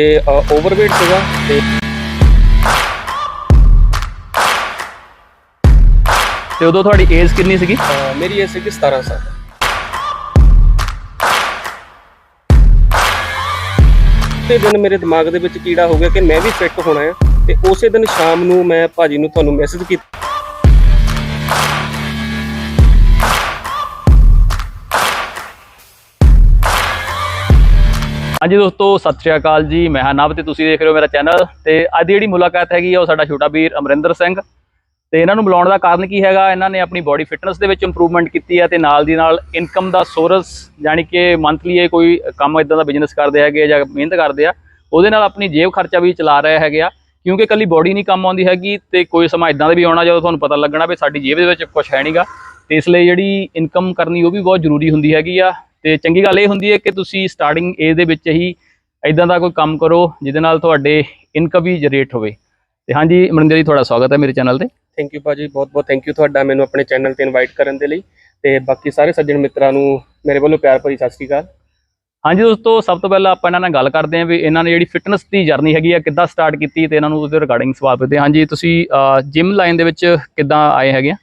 ਤੇ ਓਵਰਵੇਟ ਸੀਗਾ ਤੇ ਤੇ ਉਦੋਂ ਤੁਹਾਡੀ ਏਜ ਕਿੰਨੀ ਸੀਗੀ? ਮੇਰੀ ਏਜ ਸੀਗੀ 17 ਸਾਲ। ਤੇ ਦਿਨ ਮੇਰੇ ਦਿਮਾਗ ਦੇ ਵਿੱਚ ਕੀੜਾ ਹੋ ਗਿਆ ਕਿ ਮੈਂ ਵੀ ਫਿੱਟ ਹੋਣਾ ਹੈ ਤੇ ਉਸੇ ਦਿਨ ਸ਼ਾਮ ਨੂੰ ਮੈਂ ਭਾਜੀ ਨੂੰ ਤੁਹਾਨੂੰ ਮੈਸੇਜ ਕੀਤਾ। ਹਾਂਜੀ ਦੋਸਤੋ, ਸਤਿ ਸ਼੍ਰੀ ਅਕਾਲ ਜੀ। ਮੈਂ ਹਾਂ ਨਵ ਤੇ ਤੁਸੀਂ ਦੇਖ ਰਹੇ ਹੋ ਮੇਰਾ ਚੈਨਲ। ਤੇ ਅੱਜ ਦੀ ਜਿਹੜੀ ਮੁਲਾਕਾਤ ਹੈਗੀ ਆ, ਉਹ ਸਾਡਾ ਛੋਟਾ ਵੀਰ ਅਮਰਿੰਦਰ ਸਿੰਘ। ਤੇ ਇਹਨਾਂ ਨੂੰ ਬੁਲਾਉਣ ਦਾ ਕਾਰਨ ਕੀ ਹੈਗਾ? ਇਹਨਾਂ ਨੇ ਆਪਣੀ ਬਾਡੀ ਫਿਟਨੈਸ ਦੇ ਵਿੱਚ ਇੰਪਰੂਵਮੈਂਟ ਕੀਤੀ ਹੈ ਤੇ ਨਾਲ ਦੀ ਨਾਲ ਇਨਕਮ ਦਾ ਸੋਰਸ ਯਾਨੀ ਕਿ ਮੰਥਲੀ ਇਹ ਕੋਈ ਕੰਮ ਇਦਾਂ ਦਾ ਬਿਜ਼ਨਸ ਕਰਦੇ ਹੈਗੇ ਆ ਜਾਂ ਮਿਹਨਤ ਕਰਦੇ ਆ, ਉਹਦੇ ਨਾਲ ਆਪਣੀ ਜੇਬ ਖਰਚਾ ਵੀ ਚਲਾ ਰਹੇ ਹੈਗੇ ਆ। ਕਿਉਂਕਿ ਕੱਲੀ ਬਾਡੀ ਨਹੀਂ ਕੰਮ ਆਉਂਦੀ ਹੈਗੀ ਤੇ ਕੋਈ ਸਮਾਂ ਇਦਾਂ ਦਾ ਵੀ ਆਉਣਾ, ਜਦੋਂ ਤੁਹਾਨੂੰ ਪਤਾ ਲੱਗਣਾ ਵੀ ਸਾਡੀ ਜੇਬ ਦੇ ਵਿੱਚ ਕੁਝ ਹੈ ਨਹੀਂਗਾ ਤੇ ਇਸ ਲਈ ਜਿਹੜੀ ਇਨਕਮ ਕਰਨੀ, ਉਹ ਵੀ ਬਹੁਤ ਜ਼ਰੂਰੀ ਹੁੰਦੀ ਹੈਗੀ ਆ। ਤੇ ਚੰਗੀ ਗੱਲ ਇਹ ਹੁੰਦੀ ਹੈ ਕਿ ਤੁਸੀਂ ਸਟਾਰਟਿੰਗ ਏਜ ਦੇ ਵਿੱਚ ਹੀ ਇਦਾਂ ਦਾ ਕੋਈ ਕੰਮ ਕਰੋ ਜਿਹਦੇ ਨਾਲ ਤੁਹਾਡੇ ਇਨਕਮ ਵੀ ਜਨਰੇਟ ਹੋਵੇ। ਤੇ ਹਾਂਜੀ ਅਮਰਿੰਦਰ ਜੀ ਤੁਹਾਡਾ ਸਵਾਗਤ ਹੈ ਮੇਰੇ ਚੈਨਲ ਤੇ। ਥੈਂਕ ਯੂ ਭਾਜੀ ਬਹੁਤ ਬਹੁਤ ਥੈਂਕ ਯੂ ਤੁਹਾਡਾ ਮੈਨੂੰ ਆਪਣੇ ਚੈਨਲ ਤੇ ਇਨਵਾਈਟ ਕਰਨ ਦੇ ਲਈ। ਤੇ ਬਾਕੀ ਸਾਰੇ ਸੱਜਣ ਮਿੱਤਰਾਂ ਨੂੰ ਮੇਰੇ ਵੱਲੋਂ ਪਿਆਰ ਭਰੀ ਸਤਿ ਸ਼੍ਰੀ ਅਕਾਲ। ਹਾਂਜੀ ਦੋਸਤੋ ਸਭ ਤੋਂ ਪਹਿਲਾਂ ਆਪਾਂ ਇਹਨਾਂ ਨਾਲ ਗੱਲ ਕਰਦੇ ਹਾਂ ਵੀ ਇਹਨਾਂ ਨੇ ਜਿਹੜੀ ਫਿਟਨੈਸ ਦੀ ਜਰਨੀ ਹੈਗੀ ਆ ਕਿੱਦਾਂ ਸਟਾਰਟ ਕੀਤੀ ਤੇ ਇਹਨਾਂ ਨੂੰ ਉਹਦੇ ਰਿਗਾਰਡਿੰਗ ਸਵਾਲ ਪੁੱਛਦੇ ਹਾਂਜੀ ਤੁਸੀਂ ਜਿਮ ਲਾਈਨ ਦੇ ਵਿੱਚ ਕਿੱਦਾਂ ਆਏ ਹੈਗੇ ਆ?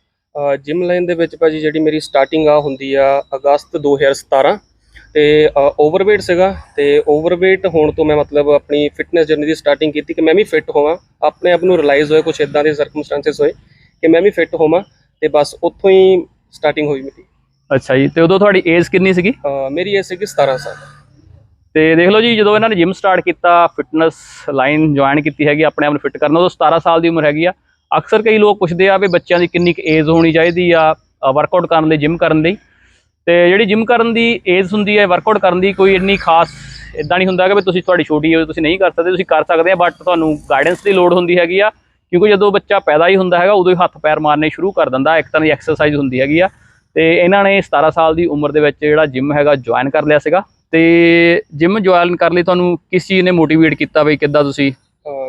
ਜਿਮ ਲਾਈਨ ਦੇ ਵਿੱਚ ਭਾਜੀ ਜਿਹੜੀ ਮੇਰੀ ਸਟਾਰਟਿੰਗ ਆ ਹੁੰਦੀ ਆ ਅਗਸਤ 2017 ਤੇ ਓਵਰਵੇਟ ਸੀਗਾ ਤੇ ਓਵਰਵੇਟ ਹੋਣ ਤੋਂ ਮੈਂ ਮਤਲਬ ਆਪਣੀ ਫਿਟਨੈਸ ਜਰਨੀ ਦੀ ਸਟਾਰਟਿੰਗ ਕੀਤੀ ਕਿ ਮੈਂ ਵੀ ਫਿੱਟ ਹੋਵਾਂ। ਆਪਣੇ ਆਪ ਨੂੰ ਰਿਅਲਾਈਜ਼ ਹੋਏ ਕੁਝ ਇਦਾਂ ਦੇ ਸਰਕਮਸਟੈਂਸਸ ਹੋਏ ਕਿ ਮੈਂ ਵੀ ਫਿੱਟ ਹੋਵਾਂ ਤੇ ਬਸ ਉੱਥੋਂ ਹੀ ਸਟਾਰਟਿੰਗ ਹੋਈ ਮੇਰੀ ਅੱਛਾ ਜੀ ਤੇ ਉਦੋਂ ਤੁਹਾਡੀ ਏਜ ਕਿੰਨੀ ਸੀਗੀ? ਮੇਰੀ ਏਜ ਸੀਗੀ 17 ਸਾਲ। ਤੇ ਦੇਖ ਲਓ ਜੀ ਜਦੋਂ ਇਹਨਾਂ ਨੇ ਜਿਮ ਸਟਾਰਟ ਕੀਤਾ ਫਿਟਨੈਸ ਲਾਈਨ ਜੁਆਇਨ ਕੀਤੀ ਹੈਗੀ ਆਪਣੇ ਆਪ ਨੂੰ ਫਿੱਟ ਕਰਨ ਉਦੋਂ 17 ਸਾਲ ਦੀ ਉਮਰ ਹੈਗੀ ਆ। ਅਕਸਰ ਕਈ ਲੋਕ ਪੁੱਛਦੇ ਆ ਵੀ ਬੱਚਿਆਂ ਦੀ ਕਿੰਨੀ ਕੁ ਏਜ ਹੋਣੀ ਚਾਹੀਦੀ ਆ ਵਰਕਆਊਟ ਕਰਨ ਲਈ ਜਿਮ ਕਰਨ ਲਈ। ਤੇ ਜਿਹੜੀ ਜਿਮ ਕਰਨ ਦੀ ਏਜ ਹੁੰਦੀ ਹੈ ਵਰਕਆਊਟ ਕਰਨ ਦੀ ਕੋਈ ਇੰਨੀ ਖਾਸ ਇਦਾਂ ਨਹੀਂ ਹੁੰਦਾ ਕਿ ਵੀ ਤੁਸੀਂ ਤੁਹਾਡੀ ਛੋਟੀ ਏਜ ਤੁਸੀਂ ਨਹੀਂ ਕਰ ਸਕਦੇ, ਤੁਸੀਂ ਕਰ ਸਕਦੇ ਆ ਬਟ ਤੁਹਾਨੂੰ ਗਾਈਡੈਂਸ ਦੀ ਲੋੜ ਹੁੰਦੀ ਹੈਗੀ ਆ। ਕਿਉਂਕਿ ਜਦੋਂ ਬੱਚਾ ਪੈਦਾ ਹੀ ਹੁੰਦਾ ਹੈਗਾ, ਉਦੋਂ ਹੀ ਹੱਥ ਪੈਰ ਮਾਰਨੇ ਸ਼ੁਰੂ ਕਰ ਦਿੰਦਾ, ਇੱਕ ਤਰ੍ਹਾਂ ਦੀ ਐਕਸਰਸਾਈਜ਼ ਹੁੰਦੀ ਹੈਗੀ ਆ। ਤੇ ਇਹਨਾਂ ਨੇ 17 ਸਾਲ ਦੀ ਉਮਰ ਦੇ ਵਿੱਚ ਜਿਹੜਾ ਜਿਮ ਹੈਗਾ ਜੁਆਇਨ ਕਰ ਲਿਆ ਸੀਗਾ। ਤੇ ਜਿਮ ਜੁਆਇਨ ਕਰਨ ਲਈ ਤੁਹਾਨੂੰ ਕਿਸ ਚੀਜ਼ ਨੇ ਮੋਟੀਵੇਟ ਕੀਤਾ ਬਈ ਕਿੱਦਾਂ ਤੁਸੀਂ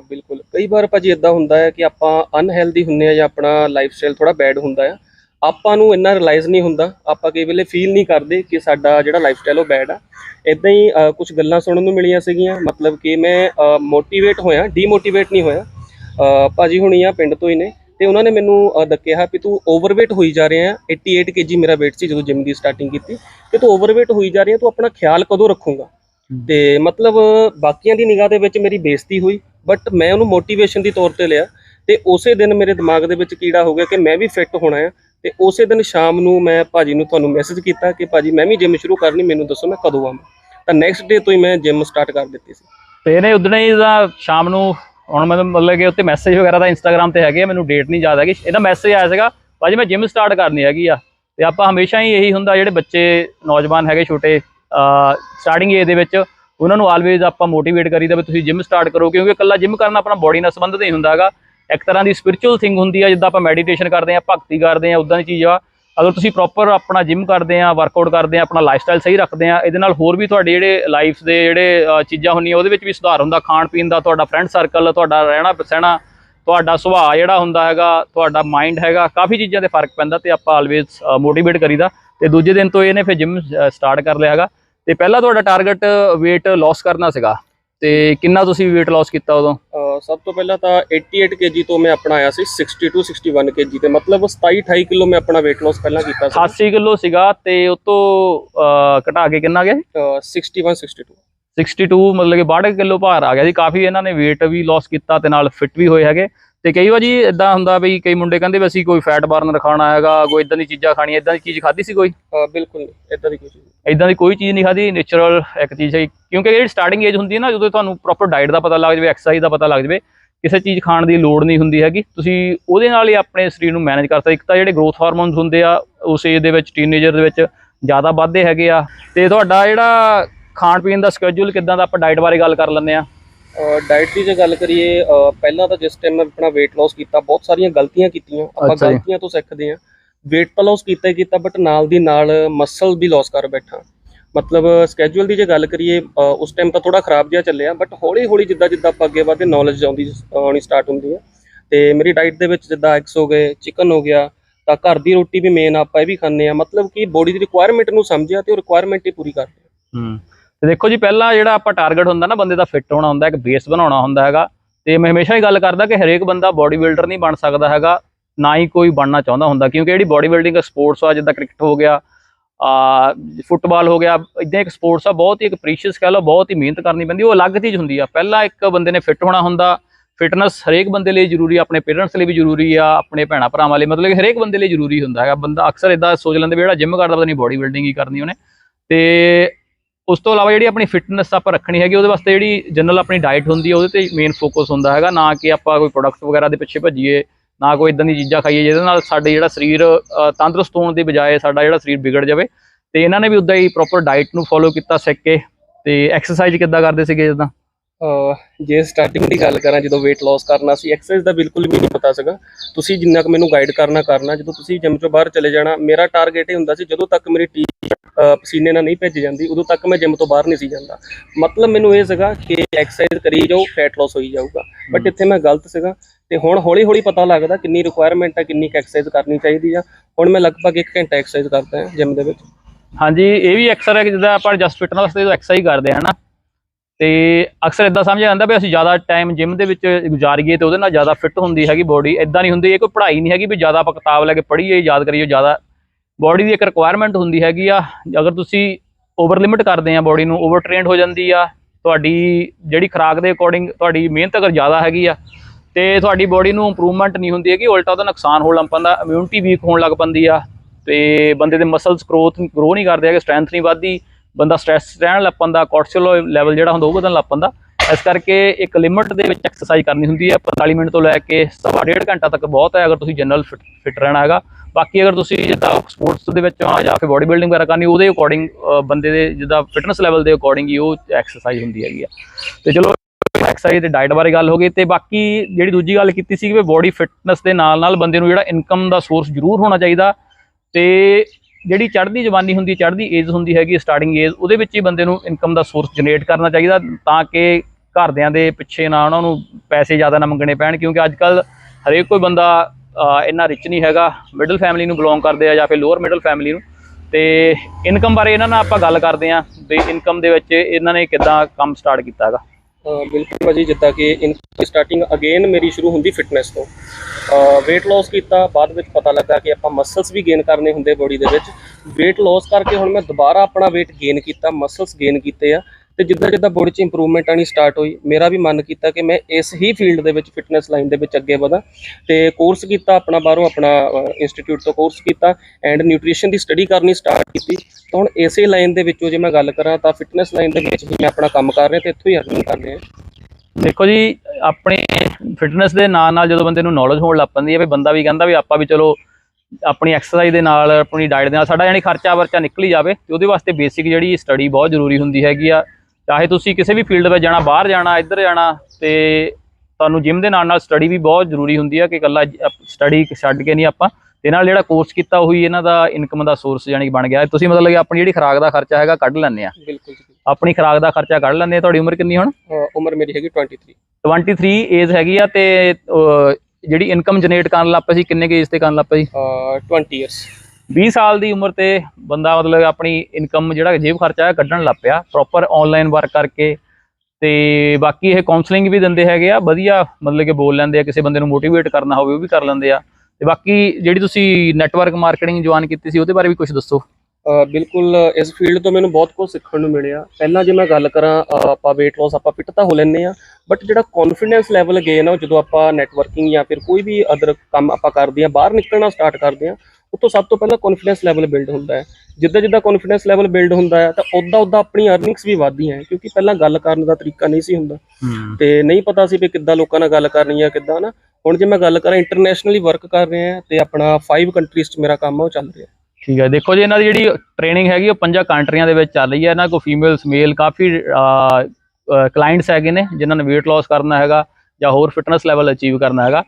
ਬਿਲਕੁਲ। ਕਈ ਵਾਰ ਭਾਜੀ ਇਦਾਂ ਹੁੰਦਾ ਹੈ ਕਿ ਆਪਾਂ ਅਨਹੈਲਦੀ ਹੁੰਨੇ ਆ ਜਾਂ ਆਪਣਾ ਲਾਈਫ ਸਟਾਈਲ ਥੋੜਾ ਬੈਡ ਹੁੰਦਾ ਆ। ਆਪਾਂ ਨੂੰ ਇੰਨਾ ਰਿਅਲਾਈਜ਼ ਨਹੀਂ ਹੁੰਦਾ। ਆਪਾਂ ਕਈ ਵੇਲੇ ਫੀਲ ਨਹੀਂ ਕਰਦੇ ਕਿ ਸਾਡਾ ਜਿਹੜਾ ਲਾਈਫ ਸਟਾਈਲ ਉਹ ਬੈਡ ਆ। ਇਦਾਂ ਹੀ ਕੁਝ ਗੱਲਾਂ ਸੁਣਨ ਨੂੰ ਮਿਲੀਆਂ ਸੀਗੀਆਂ। ਮਤਲਬ ਕਿ ਮੈਂ ਮੋਟੀਵੇਟ ਹੋਇਆ ਡੀਮੋਟੀਵੇਟ ਨਹੀਂ ਹੋਇਆ। ਭਾਜੀ ਹੁਣੀ ਆ ਪਿੰਡ ਤੋਂ ਹੀ ਨੇ। ਤੇ ਉਹਨਾਂ ਨੇ ਮੈਨੂੰ ਅਹ, ਦ- ਕਿਹਾ ਵੀ ਤੂੰ ਓਵਰਵੇਟ ਹੋਈ ਜਾ ਰਿਹਾ 88 ਕੇਜੀ ਮੇਰਾ weight ਸੀ ਜਦੋਂ ਜਿਮ ਦੀ ਸਟਾਰਟਿੰਗ ਕੀਤੀ। ਕਿ ਤੂੰ ਓਵਰਵੇਟ ਹੋਈ ਜਾ ਰਿਹਾ ਤੂੰ ਆਪਣਾ ਖਿਆਲ ਕਦੋਂ ਰੱਖੂਗਾ? ਤੇ ਮਤਲਬ ਬਾਕੀਆਂ ਦੀ ਨਿਗਾਹ ਦੇ ਵਿੱਚ ਮੇਰੀ ਬੇਇੱਜ਼ਤੀ ਹੋਈ। ਬਟ ਮੈਂ ਉਹਨੂੰ ਮੋਟੀਵੇਸ਼ਨ ਦੀ ਤੌਰ ਤੇ ਲਿਆ ਤੇ ਉਸੇ ਦਿਨ ਮੇਰੇ ਦਿਮਾਗ ਦੇ ਵਿੱਚ ਕੀੜਾ ਹੋ ਗਿਆ ਕਿ ਮੈਂ ਵੀ ਫਿੱਟ ਹੋਣਾ ਆ ਤੇ ਉਸੇ ਦਿਨ ਸ਼ਾਮ ਨੂੰ ਮੈਂ ਭਾਜੀ ਨੂੰ ਤੁਹਾਨੂੰ ਮੈਸੇਜ ਕੀਤਾ ਕਿ ਭਾਜੀ ਮੈਂ ਵੀ ਜਿਮ ਸ਼ੁਰੂ ਕਰਨੀ, ਮੈਨੂੰ ਦੱਸੋ ਮੈਂ ਕਦੋਂ ਆਵਾਂ। ਤਾਂ ਨੈਕਸਟ ਡੇ ਤੋਂ ਹੀ ਮੈਂ ਜਿਮ ਸਟਾਰਟ ਕਰ ਦਿੱਤੀ ਸੀ। ਤੇ ਇਹਨੇ ਉਦਣ ਹੀ ਦਾ ਸ਼ਾਮ ਨੂੰ ਹੁਣ ਮੈਨੂੰ ਮਤਲਬ ਕਿ ਉੱਤੇ ਮੈਸੇਜ ਵਗੈਰਾ ਤਾਂ ਇੰਸਟਾਗ੍ਰam ਤੇ ਹੈਗੇ ਆ, ਮੈਨੂੰ ਡੇਟ ਨਹੀਂ ਯਾਦ ਹੈਗੀ। ਇਹਦਾ ਮੈਸੇਜ ਆਇਆ ਸੀਗਾ, ਭਾਜੀ ਮੈਂ ਜਿਮ ਸਟਾਰਟ ਕਰਨੀ ਹੈਗੀ ਆ। ਤੇ ਆਪਾਂ ਹਮੇਸ਼ਾ ਹੀ ਇਹੀ ਹੁੰਦਾ ਜਿਹੜੇ ਬੱਚੇ ਨੌਜਵਾਨ ਹੈਗੇ ਛੋਟੇ ਸਟਾਰਟਿੰਗ ਏਜ ਦੇ ਵਿੱਚ ਉਹਨਾਂ ਨੂੰ ਆਲਵੇਜ਼ ਆਪਾਂ ਮੋਟੀਵੇਟ ਕਰੀਦਾ ਵੀ ਤੁਸੀਂ ਜਿਮ ਸਟਾਰਟ ਕਰੋ, ਕਿਉਂਕਿ ਇਕੱਲਾ ਜਿਮ ਕਰਨਾ ਆਪਣਾ ਬੋਡੀ ਨਾਲ ਸੰਬੰਧਿਤ ਨਹੀਂ ਹੁੰਦਾ ਹੈਗਾ। ਇੱਕ ਤਰ੍ਹਾਂ ਦੀ ਸਪਿਰਚੁਅਲ ਥਿੰਗ ਹੁੰਦੀ ਆ, ਜਿੱਦਾਂ ਆਪਾਂ ਮੈਡੀਟੇਸ਼ਨ ਕਰਦੇ ਆ, ਭਗਤੀ ਕਰਦੇ ਆ ਉਦਾਂ ਦੀ ਚੀਜ਼ ਆ। ਅਗਰ ਤੁਸੀਂ ਪ੍ਰੋਪਰ ਆਪਣਾ ਜਿਮ ਕਰਦੇ ਆ ਵਰਕਆਊਟ ਕਰਦੇ ਆ, ਆਪਣਾ ਲਾਈਫਸਟਾਈਲ ਸਹੀ ਰੱਖਦੇ ਆ, ਇਹਦੇ ਨਾਲ ਹੋਰ ਵੀ ਤੁਹਾਡੇ ਜਿਹੜੇ ਲਾਈਫ ਦੇ ਜਿਹੜੇ ਚੀਜ਼ਾਂ ਹੁੰਦੀਆਂ, ਉਹਦੇ ਵਿੱਚ ਵੀ ਸੁਧਾਰ ਹੁੰਦਾ। ਖਾਣ ਪੀਣ ਦਾ ਤੁਹਾਡਾ ਫਰੈਂਡ ਸਰਕਲ ਤੁਹਾਡਾ ਰਹਿਣਾ ਬਸਣਾ ਤੁਹਾਡਾ ਸੁਭਾਅ ਜਿਹੜਾ ਹੁੰਦਾ ਹੈਗਾ, ਤੁਹਾਡਾ ਮਾਈਂਡ ਹੈਗਾ, ਕਾਫੀ ਚੀਜ਼ਾਂ ਤੇ ਫ਼ਰਕ ਪੈਂਦਾ ਤੇ ਆਪਾਂ ਆਲਵੇਜ਼ ਮੋਟੀਵੇਟ ਕਰੀਦਾ। ਤੇ ਦੂਜੇ ਦਿਨ ਤੋਂ ਇਹਨੇ ਫਿਰ ਜਿਮ ਸਟਾਰਟ ਕਰ ਲਿਆ ਹੈਗਾ। ਤੇ ਪਹਿਲਾਂ ਤੁਹਾਡਾ ਟਾਰਗੇਟ weight loss ਕਰਨਾ ਸੀਗਾ ਤੇ ਕਿੰਨਾ ਤੁਸੀਂ weight loss ਕੀਤਾ ਉਦੋਂ? ਸਭ ਤੋਂ ਪਹਿਲਾਂ ਤਾਂ 88 ਕੇਜੀ ਤੋਂ ਮੈਂ ਆਪਣਾ ਆਇਆ ਸੀ 62 61 ਕੇਜੀ ਤੇ ਮਤਲਬ 27 28 ਕਿਲੋ ਮੈਂ ਆਪਣਾ weight loss ਪਹਿਲਾਂ ਕੀਤਾ ਸੀ। 88 ਕਿਲੋ ਸੀਗਾ ਤੇ ਉਹ ਤੋਂ ਘਟਾ ਕੇ ਕਿੰਨਾ ਗਿਆ ਅਹ 61 62 62 ਮਤਲਬ ਕਿ 62 ਕਿਲੋ ਭਾਰ ਆ ਗਿਆ ਸੀ ਕਾਫੀ ਇਹਨਾਂ ਨੇ weight ਵੀ loss ਕੀਤਾ ਤੇ ਨਾਲ ਫਿਟ ਵੀ ਹੋਏ ਹੈਗੇ। ਤੇ ਕਈ ਵਾਰ ਜੀ ਇਦਾਂ ਹੁੰਦਾ ਵੀ ਕਈ ਮੁੰਡੇ ਕਹਿੰਦੇ ਵੀ ਅਸੀਂ ਕੋਈ ਫੈਟ ਬਰਨਰ ਖਾਣਾ ਹੈਗਾ ਕੋਈ ਇਦਾਂ ਦੀ ਚੀਜ਼ਾਂ ਖਾਣੀਆਂ ਇਦਾਂ ਦੀ ਚੀਜ਼ ਖਾਧੀ ਸੀ ਕੋਈ? ਅਹ ਬਿਲਕੁਲ ਇਦਾਂ ਦੀ ਕੋਈ ਚੀਜ਼। ਇਦਾਂ ਦੀ ਕੋਈ ਚੀਜ਼ ਨਹੀਂ ਖਾਧੀ ਨੇਚਰਲ ਇੱਕ ਚੀਜ਼ ਹੈ। ਕਿਉਂਕਿ ਜਿਹੜੀ ਸਟਾਰਟਿੰਗ ਏਜ ਹੁੰਦੀ ਹੈ ਨਾ ਜਦੋਂ ਤੁਹਾਨੂੰ ਪ੍ਰੋਪਰ ਡਾਈਟ ਦਾ ਪਤਾ ਲੱਗ ਜਾਵੇ ਐਕਸਰਸਾਈਜ਼ ਦਾ ਪਤਾ ਲੱਗ ਜਾਵੇ ਕਿਸੇ ਚੀਜ਼ ਖਾਣ ਦੀ ਲੋੜ ਨਹੀਂ ਹੁੰਦੀ ਹੈਗੀ। ਤੁਸੀਂ ਉਹਦੇ ਨਾਲ ਹੀ ਆਪਣੇ ਸਰੀਰ ਨੂੰ ਮੈਨੇਜ ਕਰ ਸਕਦੇ ਇੱਕ ਤਾਂ ਜਿਹੜੇ ਗਰੋਥ ਹਾਰਮੋਨਸ ਹੁੰਦੇ ਆ ਉਸ ਏਜ ਦੇ ਵਿੱਚ ਟੀਨੇਜਰ ਦੇ ਵਿੱਚ ਜ਼ਿਆਦਾ ਵੱਧਦੇ ਹੈਗੇ ਆ। ਤੇ ਤੁਹਾਡਾ ਜਿਹੜਾ ਖਾਣ ਪੀਣ ਦਾ ਸਕੇਜੂਲ ਕਿਦਾਂ ਦਾ ਆਪਾਂ ਡਾਈਟ ਬਾਰੇ ਗੱਲ ਕਰ ਲੈਂਦੇ ਆ ਡਾਈਟ ਦੀ ਜੇ ਗੱਲ ਕਰੀਏ ਪਹਿਲਾਂ ਤਾਂ ਜਿਸ ਟਾਈਮ ਮੈਂ ਆਪਣਾ weight loss ਕੀਤਾ ਬਹੁਤ ਸਾਰੀਆਂ ਗਲਤੀਆਂ ਕੀਤੀਆਂ। ਆਪਾਂ ਅੱਛਾ ਜੀ। ਗਲਤੀਆਂ ਤੋਂ ਸਿੱਖਦੇ ਹਾਂ। weight ਤਾਂ loss ਕੀਤਾ ਹੀ ਕੀਤਾ ਬਟ ਨਾਲ ਦੀ ਨਾਲ ਮਸਲ ਵੀ loss ਕਰ ਬੈਠਾ। ਮਤਲਬ ਸਕੇਜੂਲ ਦੀ ਜੇ ਗੱਲ ਕਰੀਏ ਉਸ ਟਾਈਮ ਤਾਂ ਥੋੜਾ ਖਰਾਬ ਜਿਹਾ ਚੱਲਿਆ ਬਟ ਹੌਲੀ ਹੌਲੀ ਜਿੱਦਾਂ ਜਿੱਦਾਂ ਆਪਾਂ ਅੱਗੇ ਵਧਦੇ ਨੌਲੇਜ ਆਉਂਦੀ ਆਉਣੀ ਸਟਾਰਟ ਹੁੰਦੀ ਹੈ। ਤੇ ਮੇਰੀ ਡਾਈਟ ਦੇ ਵਿੱਚ ਜਿੱਦਾਂ ਐਗਸ ਹੋ ਗਏ ਚਿਕਨ ਹੋ ਗਿਆ ਤਾਂ ਘਰ ਦੀ ਰੋਟੀ ਵੀ ਮੇਨ ਆਪਾਂ ਇਹ ਵੀ ਖਾਂਦੇ ਆ ਮਤਲਬ ਕਿ ਬੋਡੀ ਦੀ ਰਿਕੁਆਇਰਮੈਂਟ ਨੂੰ ਸਮਝਿਆ ਤੇ ਉਹ ਰਿਕੁਆਇਰਮੈਂਟ ਹੀ ਪੂਰੀ ਕਰਦੇ ਹਾਂ। ਹੂੰ। ਤੇ ਦੇਖੋ ਜੀ, ਪਹਿਲਾਂ ਜਿਹੜਾ ਆਪਾਂ ਟਾਰਗੇਟ ਹੁੰਦਾ ਨਾ ਬੰਦੇ ਦਾ ਫਿੱਟ ਹੋਣਾ ਹੁੰਦਾ, ਇੱਕ ਬੇਸ ਬਣਾਉਣਾ ਹੁੰਦਾ ਹੈਗਾ। ਤੇ ਮੈਂ ਹਮੇਸ਼ਾ ਹੀ ਗੱਲ ਕਰਦਾ ਕਿ ਹਰੇਕ ਬੰਦਾ ਬੋਡੀ ਬਿਲਡਰ ਨਹੀਂ ਬਣ ਸਕਦਾ ਹੈਗਾ, ਨਾ ਹੀ ਕੋਈ ਬਣਨਾ ਚਾਹੁੰਦਾ ਹੁੰਦਾ, ਕਿਉਂਕਿ ਜਿਹੜੀ ਬੋਡੀ ਬਿਲਡਿੰਗ ਸਪੋਰਟਸ ਆ, ਜਿੱਦਾਂ ਕ੍ਰਿਕਟ ਹੋ ਗਿਆ, ਆ ਫੁੱਟਬਾਲ ਹੋ ਗਿਆ, ਇਦਾਂ ਇੱਕ ਸਪੋਰਟਸ ਆ, ਬਹੁਤ ਹੀ ਇੱਕ ਪ੍ਰੀਸ਼ੀਅਸ ਕਹਿ ਲਓ, ਬਹੁਤ ਹੀ ਮਿਹਨਤ ਕਰਨੀ ਪੈਂਦੀ, ਉਹ ਅਲੱਗ ਚੀਜ਼ ਹੁੰਦੀ ਆ। ਪਹਿਲਾਂ ਇੱਕ ਬੰਦੇ ਨੇ ਫਿੱਟ ਹੋਣਾ ਹੁੰਦਾ ਫਿਟਨੈਸ ਹਰੇਕ ਬੰਦੇ ਲਈ ਜ਼ਰੂਰੀ ਆਪਣੇ ਪੇਰੈਂਟਸ ਲਈ ਵੀ ਜ਼ਰੂਰੀ ਆ, ਆਪਣੇ ਭੈਣਾ ਭਰਾਵਾਂ ਲਈ, ਮਤਲਬ ਕਿ ਹਰੇਕ ਬੰਦੇ ਲਈ ਜ਼ਰੂਰੀ ਹੁੰਦਾ ਹੈਗਾ। ਬੰਦਾ ਅਕਸਰ ਇਦਾਂ ਸੋਚ ਲੈਂਦਾ ਵੀ ਜਿਹੜਾ ਜਿਮ ਕਰਦਾ, ਪਤਾ ਨਹੀਂ ਬੋਡੀ ਬਿਲਡਿੰਗ ਹੀ ਕਰਨੀ ਉਹਨੇ। ਤੇ ਉਸ ਤੋਂ ਇਲਾਵਾ ਜਿਹੜੀ ਆਪਣੀ ਫਿਟਨੈਸ ਆਪਾਂ ਰੱਖਣੀ ਹੈਗੀ, ਉਹਦੇ ਵਾਸਤੇ ਜਿਹੜੀ ਜਨਰਲ ਆਪਣੀ ਡਾਈਟ ਹੁੰਦੀ ਹੈ, ਉਹਦੇ ਤੇ ਮੇਨ ਫੋਕਸ ਹੁੰਦਾ ਹੈਗਾ। ਨਾ ਕਿ ਆਪਾਂ ਕੋਈ ਪ੍ਰੋਡਕਟ ਵਗੈਰਾ ਦੇ ਪਿੱਛੇ ਭੱਜੀਏ, ਨਾ ਕੋਈ ਇਦਾਂ ਦੀ ਚੀਜ਼ਾਂ ਖਾਈਏ, ਜਿਹਦੇ ਨਾਲ ਸਾਡੇ ਜਿਹੜਾ ਸਰੀਰ ਤੰਦਰੁਸਤ ਹੋਣ ਦੀ ਬਜਾਏ ਸਾਡਾ ਜਿਹੜਾ ਸਰੀਰ ਵਿਗੜ ਜਾਵੇ। ਤੇ ਇਹਨਾਂ ਨੇ ਵੀ ਉਦਾਂ ਹੀ ਪ੍ਰੋਪਰ ਡਾਈਟ ਨੂੰ ਫੋਲੋ ਕੀਤਾ ਸਿੱਖ ਕੇ। ਤੇ ਐਕਸਰਸਾਈਜ਼ ਕਿੱਦਾਂ ਕਰਦੇ ਸੀਗੇ ਜਿੱਦਾਂ? ਜੇ ਸਟਾਰਟਿੰਗ ਦੀ ਗੱਲ ਕਰਾਂ ਜਦੋਂ weight loss ਕਰਨਾ ਸੀ ਐਕਸਰਸਾਈਜ਼ ਦਾ ਬਿਲਕੁਲ ਵੀ ਨਹੀਂ ਪਤਾ ਸੀਗਾ। ਤੁਸੀਂ ਜਿੰਨਾ ਕੁ ਮੈਨੂੰ ਗਾਈਡ ਕਰਨਾ ਕਰਨਾ ਜਦੋਂ ਤੁਸੀਂ ਜਿਮ ਚੋਂ ਬਾਹਰ ਚਲੇ ਜਾਣਾ ਮੇਰਾ ਟਾਰਗੇਟ ਇਹ ਹੁੰਦਾ ਸੀ ਜਦੋਂ ਤੱਕ ਮੇਰੀ ਟੀ ਪਸੀਨੇ ਨਾਲ ਨਹੀਂ ਭੇਜੀ ਜਾਂਦੀ ਉਦੋਂ ਤੱਕ ਮੈਂ ਜਿਮ ਤੋਂ ਬਾਹਰ ਨਹੀਂ ਸੀ ਜਾਂਦਾ। ਮਤਲਬ ਮੈਨੂੰ ਇਹ ਸੀਗਾ ਕਿ ਐਕਸਰਸਾਈਜ਼ ਕਰੀ ਜਾਓ ਫੈਟ ਲਾਸ ਹੋਈ ਜਾਊਗਾ। ਬਟ ਇੱਥੇ ਮੈਂ ਗਲਤ ਸੀਗਾ ਤੇ ਹੁਣ ਹੌਲੀ ਹੌਲੀ ਪਤਾ ਲੱਗਦਾ ਕਿੰਨੀ ਰਿਕੁਆਇਰਮੈਂਟ ਹੈ ਕਿੰਨੀ ਐਕਸਰਸਾਈਜ਼ ਕਰਨੀ ਚਾਹੀਦੀ ਆ। ਹੁਣ ਮੈਂ ਲਗਭਗ 1 ਘੰਟਾ ਐਕਸਰਸਾਈਜ਼ ਕਰਦਾ ਹਾਂ ਜਿਮ ਦੇ ਵਿੱਚ। ਹਾਂਜੀ ਇਹ ਵੀ ਹੈ ਕਿ ਜਿੱਦਾਂ ਆਪਾਂ ਜਸਟ ਫਿਟਨੈਸ ਵਾਸਤੇ ਐਕਸਰਸਾਈਜ਼ ਕਰਦੇ ਹਾਂ ਨਾ ਤੇ ਅਕਸਰ ਇਦਾਂ ਸਮਝਿਆ ਜਾਂਦਾ ਵੀ ਅਸੀਂ ਜ਼ਿਆਦਾ ਟਾਈਮ ਜਿਮ ਦੇ ਵਿੱਚ ਗੁਜ਼ਾਰੀਏ ਤੇ ਉਹਦੇ ਨਾਲ ਜ਼ਿਆਦਾ ਫਿੱਟ ਹੁੰਦੀ ਹੈਗੀ ਬੋਡੀ ਇਦਾਂ ਨਹੀਂ ਹੁੰਦੀ, ਇਹ ਕੋਈ ਪੜ੍ਹਾਈ ਨਹੀਂ ਹੈਗੀ ਵੀ ਜ਼ਿਆਦਾ ਆਪਾਂ ਕਿਤਾਬ ਲੈ ਕੇ ਪੜ੍ਹੀਏ, ਯਾਦ ਕਰੀਏ ਜ਼ਿਆਦਾ ਬੋਡੀ ਦੀ ਇੱਕ ਰਿਕੁਆਇਰਮੈਂਟ ਹੁੰਦੀ ਹੈਗੀ ਆ, ਅਗਰ ਤੁਸੀਂ ਓਵਰ ਲਿਮਿਟ ਕਰਦੇ ਆ ਬੋਡੀ ਨੂੰ ਓਵਰ ਟ੍ਰੇਨਡ ਹੋ ਜਾਂਦੀ ਆ, ਤੁਹਾਡੀ ਜਿਹੜੀ ਖੁਰਾਕ ਦੇ ਅਕੋਰਡਿੰਗ ਤੁਹਾਡੀ ਮਿਹਨਤ ਅਗਰ ਜ਼ਿਆਦਾ ਹੈਗੀ ਆ, ਤੇ ਤੁਹਾਡੀ ਬੋਡੀ ਨੂੰ ਇੰਪਰੂਵਮੈਂਟ ਨਹੀਂ ਹੁੰਦੀ ਹੈਗੀ, ਉਲਟਾ ਉਹਦਾ ਨੁਕਸਾਨ ਹੋਣ ਲੱਗ ਪੈਂਦਾ ਇਮਿਊਨਿਟੀ ਵੀਕ ਹੋਣ ਲੱਗ ਪੈਂਦੀ ਆ, ਤੇ ਬੰਦੇ ਦੇ ਮਸਲਸ ਗਰੋਥ ਗਰੋ ਨਹੀਂ ਕਰਦੇ ਹੈਗੇ ਸਟਰੈਂਥ ਨਹੀਂ ਵੱਧਦੀ ਬੰਦਾ ਸਟ੍ਰੈਸ ਰਹਿਣ ਲੱਗ ਪੈਂਦਾ ਕੋਰਟੀਸੋਲ ਲੈਵਲ ਜਿਹੜਾ ਹੁੰਦਾ ਉਹ ਵਧਣ ਲੱਗ ਪੈਂਦਾ ਇਸ ਕਰਕੇ ਇੱਕ ਲਿਮਿਟ ਦੇ ਵਿੱਚ ਐਕਸਰਸਾਈਜ਼ ਕਰਨੀ ਹੁੰਦੀ ਹੈ। 45 ਮਿੰਟ ਤੋਂ ਲੈ ਕੇ ਸਵਾ ਡੇਢ ਘੰਟਾ ਤੱਕ ਬਹੁਤ ਹੈ, ਅਗਰ ਤੁਸੀਂ ਜਨਰਲ ਫਿਟ ਰਹਿਣਾ ਹੈਗਾ। ਬਾਕੀ ਅਗਰ ਤੁਸੀਂ ਜਿੱਦਾਂ ਸਪੋਰਟਸ ਦੇ ਵਿੱਚ ਆ ਜਾਂ ਫਿਰ ਬੋਡੀ ਬਿਲਡਿੰਗ ਵਗੈਰਾ ਕਰਨੀ, ਉਹਦੇ ਅਕੋਰਡਿੰਗ ਬੰਦੇ ਦੇ ਜਿੱਦਾਂ ਫਿਟਨੈਸ ਲੈਵਲ ਦੇ ਅਕੋਰਡਿੰਗ ਹੀ ਉਹ ਐਕਸਰਸਾਈਜ਼ ਹੁੰਦੀ ਹੈਗੀ ਆ। ਤੇ ਚਲੋ ਐਕਸਰਸਾਈਜ਼ ਤੇ ਡਾਈਟ ਬਾਰੇ ਗੱਲ ਹੋ ਗਈ। ਤੇ ਬਾਕੀ ਜਿਹੜੀ ਦੂਜੀ ਗੱਲ ਕੀਤੀ ਸੀ ਕਿ ਬੋਡੀ ਫਿਟਨੈਸ ਦੇ ਨਾਲ ਨਾਲ ਬੰਦੇ ਨੂੰ ਜਿਹੜਾ ਇਨਕਮ ਦਾ ਸੋਰਸ ਜ਼ਰੂਰ ਹੋਣਾ ਚਾਹੀਦਾ। ਤੇ ਜਿਹੜੀ ਚੜ੍ਹਦੀ ਜਵਾਨੀ ਹੁੰਦੀ, ਚੜ੍ਹਦੀ ਏਜ ਹੁੰਦੀ ਹੈਗੀ ਸਟਾਰਟਿੰਗ ਏਜ ਉਹਦੇ ਵਿੱਚ ਹੀ ਬੰਦੇ ਨੂੰ ਇਨਕਮ ਦਾ ਸੋਰਸ ਜਨਰੇਟ ਕਰਨਾ ਚਾਹੀਦਾ ਤਾਂ ਕਿ ਘਰਦਿਆਂ ਦੇ ਪਿੱਛੇ ਨਾ ਉਹਨਾਂ ਨੂੰ ਪੈਸੇ ਜ਼ਿਆਦਾ ਨਾ ਮੰਗਣੇ ਪੈਣ, ਕਿਉਂਕਿ ਅੱਜ ਕੱਲ ਹਰੇਕ ਕੋਈ ਬੰਦਾ ਇੰਨਾ ਰਿਚ ਨਹੀਂ ਹੈਗਾ ਮਿਡਲ ਫੈਮਿਲੀ ਨੂੰ ਬਿਲੋਂਗ ਕਰਦੇ ਆ ਜਾਂ ਫਿਰ ਲੋਅਰ ਮਿਡਲ ਫੈਮਿਲੀ ਨੂੰ, ਤੇ ਇਨਕਮ ਬਾਰੇ ਇਹਨਾਂ ਨਾਲ ਆਪਾਂ ਗੱਲ ਕਰਦੇ ਆਂ ਵੀ ਇਨਕਮ ਦੇ ਵਿੱਚ ਇਹਨਾਂ ਨੇ ਕਿੱਦਾਂ ਕੰਮ ਸਟਾਰਟ ਕੀਤਾ ਹੈਗਾ। ਬਿਲਕੁਲ ਭਾਜੀ, ਜਿੱਦਾਂ ਕਿ ਇਨ ਸਟਾਰਟਿੰਗ ਅਗੇਨ ਮੇਰੀ ਸ਼ੁਰੂ ਹੁੰਦੀ ਫਿਟਨੈਸ ਤੋਂ। weight loss ਕੀਤਾ, ਬਾਅਦ ਵਿੱਚ ਪਤਾ ਲੱਗਾ ਕਿ ਆਪਾਂ ਮਸਲਸ ਵੀ ਗੇਨ ਕਰਨੇ ਹੁੰਦੇ ਬੋਡੀ ਦੇ ਵਿੱਚ। weight loss ਕਰਕੇ ਹੁਣ ਮੈਂ ਦੁਬਾਰਾ ਆਪਣਾ weight ਗੇਨ ਕੀਤਾ ਮਸਲਸ ਗੇਨ ਕੀਤੇ ਆ। ਤੇ ਜਿੱਦਾਂ ਜਿੱਦਾਂ ਬੋਡੀ 'ਚ ਇੰਪਰੂਵਮੈਂਟ ਆਣੀ ਸਟਾਰਟ ਹੋਈ, ਮੇਰਾ ਵੀ ਮਨ ਕੀਤਾ ਕਿ ਮੈਂ ਇਸ ਹੀ ਫੀਲਡ ਦੇ ਵਿੱਚ ਫਿਟਨੈਸ ਲਾਈਨ ਦੇ ਵਿੱਚ ਅੱਗੇ ਵਧਾਂ ਤੇ ਕੋਰਸ ਕੀਤਾ, ਆਪਣਾ ਬਾਹਰੋਂ ਆਪਣਾ ਇੰਸਟੀਚਿਊਟ ਤੋਂ ਕੋਰਸ ਕੀਤਾ ਐਂਡ ਨਿਊਟ੍ਰੀਸ਼ਨ ਦੀ ਸਟੱਡੀ ਕਰਨੀ ਸਟਾਰਟ ਕੀਤੀ। ਤਾਂ ਹੁਣ ਇਸੇ ਲਾਈਨ ਦੇ ਵਿੱਚੋਂ ਜੇ ਮੈਂ ਗੱਲ ਕਰਾਂ ਤਾਂ ਫਿਟਨੈਸ ਲਾਈਨ ਦੇ ਵਿੱਚ ਹੀ ਮੈਂ ਆਪਣਾ ਕੰਮ ਕਰ ਰਿਹਾ ਤੇ ਇੱਥੋਂ ਹੀ ਅਰਨਿੰਗ ਕਰ ਰਿਹਾ। ਦੇਖੋ ਜੀ, ਆਪਣੇ ਫਿਟਨੈਸ ਦੇ ਨਾਲ ਨਾਲ ਜਦੋਂ ਬੰਦੇ ਨੂੰ ਨੌਲੇਜ ਹੋਣ ਲੱਗ ਪੈਂਦੀ ਹੈ, ਵੀ ਬੰਦਾ ਵੀ ਕਹਿੰਦਾ ਵੀ ਆਪਾਂ ਵੀ ਚਲੋ ਆਪਣੀ ਐਕਸਰਸਾਈਜ਼ ਦੇ ਨਾਲ, ਆਪਣੀ ਡਾਈਟ ਦੇ ਨਾਲ ਸਾਡਾ ਯਾਨੀ ਖਰਚਾ ਵਰਚਾ ਨਿਕਲ ਹੀ ਜਾਵੇ ਤੇ ਉਹਦੇ ਵਾਸਤੇ ਬੇਸਿਕ ਜਿਹੜੀ ਸਟੱਡੀ ਬਹੁਤ ਜ਼ਰੂਰੀ ਹੁੰਦੀ ਹੈਗੀ ਆ। ਚਾਹੇ ਤੁਸੀਂ ਕਿਸੇ ਵੀ ਫੀਲਡ ਵਿੱਚ ਜਾਣਾ ਬਾਹਰ ਜਾਣਾ ਇੱਧਰ ਜਾਣਾ ਤੇ ਤੁਹਾਨੂੰ ਜਿਮ ਦੇ ਨਾਲ ਨਾਲ ਸਟੱਡੀ ਵੀ ਬਹੁਤ ਜ਼ਰੂਰੀ ਹੁੰਦੀ ਹੈ ਕਿ ਇਕੱਲਾ ਸਟੱਡੀ ਛੱਡ ਕੇ ਨਹੀਂ ਆਪਾਂ। ਤੇ ਨਾਲ ਜਿਹੜਾ ਕੋਰਸ ਕੀਤਾ ਉਹੀ ਇਹਨਾਂ ਦਾ ਇਨਕਮ ਦਾ ਸੋਰਸ ਯਾਨੀ ਕਿ ਬਣ ਗਿਆ। ਤੁਸੀਂ ਮਤਲਬ ਕਿ ਆਪਣੀ ਜਿਹੜੀ ਖੁਰਾਕ ਦਾ ਖਰਚਾ ਹੈਗਾ ਕੱਢ ਲੈਂਦੇ ਆ। ਬਿਲਕੁਲ ਆਪਣੀ ਖੁਰਾਕ ਦਾ ਖਰਚਾ ਕੱਢ ਲੈਂਦੇ ਆ। ਤੁਹਾਡੀ ਉਮਰ ਕਿੰਨੀ ਹੁਣ? ਉਮਰ ਮੇਰੀ ਹੈਗੀ 23 23 ਏਜ ਹੈਗੀ ਆ ਤੇ ਜਿਹੜੀ ਇਨਕਮ ਜਨਰੇਟ ਕਰਨ ਲੱਗ ਪਏ ਸੀ ਕਿੰਨੇ ਏਜ ਤੇ ਕਰਨ ਲੱਗ ਅਹ 20 ਇਅਰਸ 20 ਸਾਲ ਦੀ ਉਮਰ ਤੇ ਬੰਦਾ ਮਤਲਬ ਆਪਣੀ ਇਨਕਮ ਜਿਹੜਾ ਜੇਬ ਖਰਚਾ ਹੈ ਕੱਢਣ ਲੱਗ ਪਿਆ ਪ੍ਰੋਪਰ ਆਨਲਾਈਨ ਵਰਕ ਕਰਕੇ। ਤੇ ਬਾਕੀ ਇਹ ਕਾਉਂਸਲਿੰਗ ਵੀ ਦਿੰਦੇ ਹੈਗੇ ਆ, ਵਧੀਆ ਮਤਲਬ ਕਿ ਬੋਲ ਲੈਂਦੇ ਆ, ਕਿਸੇ ਬੰਦੇ ਨੂੰ ਮੋਟੀਵੇਟ ਕਰਨਾ ਹੋਵੇ ਉਹ ਵੀ ਕਰ ਲੈਂਦੇ ਆ। ਤੇ ਬਾਕੀ ਜਿਹੜੀ ਤੁਸੀਂ ਨੈਟਵਰਕ ਮਾਰਕੀਟਿੰਗ ਜੁਆਇਨ ਕੀਤੀ ਸੀ ਉਹਦੇ ਬਾਰੇ ਵੀ ਕੁਝ ਦੱਸੋ। ਬਿਲਕੁਲ, ਇਸ ਫੀਲਡ ਤੋਂ ਮੈਨੂੰ ਬਹੁਤ ਕੁਝ ਸਿੱਖਣ ਨੂੰ ਮਿਲਿਆ। ਪਹਿਲਾਂ ਜੇ ਮੈਂ ਗੱਲ ਕਰਾਂ ਆਪਾਂ weight loss, ਆਪਾਂ ਫਿੱਟ ਤਾਂ ਹੋ ਲੈਂਦੇ ਆ ਬਟ ਜਿਹੜਾ ਕੌਨਫੀਡੈਂਸ ਲੈਵਲ ਗੇਨ ਆ, ਉਹ ਜਦੋਂ ਆਪਾਂ ਨੈਟਵਰਕਿੰਗ ਜਾਂ ਫਿਰ ਕੋਈ ਵੀ ਅਦਰ ਕੰਮ ਆਪਾਂ ਕਰਦੇ ਆ, ਬਾਹਰ ਨਿਕਲਣਾ ਸਟਾਰਟ ਕਰਦੇ ਆ ਉਤੋਂ ਸਭ ਤੋਂ ਪਹਿਲਾਂ ਕੌਨਫੀਡੈਂਸ ਲੈਵਲ ਬਿਲਡ ਹੁੰਦਾ ਹੈ। ਜਿੱਦਾਂ ਜਿੱਦਾਂ ਕੌਨਫੀਡੈਂਸ ਲੈਵਲ ਬਿਲਡ ਹੁੰਦਾ ਹੈ ਤਾਂ ਉਦਾਂ ਉਦਾਂ ਆਪਣੀ ਅਰਨਿੰਗਸ ਵੀ ਵੱਧਦੀਆਂ ਹੈ ਕਿਉਂਕਿ ਪਹਿਲਾਂ ਗੱਲ ਕਰਨ ਦਾ ਤਰੀਕਾ ਨਹੀਂ ਸੀ ਹੁੰਦਾ। ਤੇ ਨਹੀਂ ਪਤਾ ਸੀ ਵੀ ਕਿੱਦਾਂ ਲੋਕਾਂ ਨਾਲ ਗੱਲ ਕਰਨੀ ਆ ਕਿੱਦਾਂ ਨਾ ਹੁਣ ਜੇ ਮੈਂ ਗੱਲ ਕਰਾਂ ਇੰਟਰਨੈਸ਼ਨਲੀ ਵਰਕ ਕਰ ਰਹੇ ਆ ਤੇ ਆਪਣਾ 5 ਕੰਟਰੀਜ਼ 'ਚ ਮੇਰਾ ਕੰਮ ਆ ਉਹ ਚੱਲ ਰਿਹਾ। ਠੀਕ ਹੈ ਦੇਖੋ ਜੀ ਇਹਨਾਂ ਦੀ ਜਿਹੜੀ ਟ੍ਰੇਨਿੰਗ ਹੈਗੀ ਉਹ ਪੰਜਾਂ ਕੰਟਰੀਆਂ ਦੇ ਵਿੱਚ ਚੱਲ ਰਹੀ ਹੈ। ਇਹਨਾਂ ਕੋਲ ਫੀਮੇਲਸ ਮੇਲ ਕਾਫੀ ਕਲਾਇੰਟਸ ਹੈਗੇ ਨੇ ਜਿਨ੍ਹਾਂ ਨੇ weight loss ਕਰਨਾ ਹੈਗਾ ਜਾਂ ਹੋਰ ਫਿਟਨੈਸ ਲੈਵਲ ਅਚੀਵ ਕਰਨਾ ਹੈਗਾ।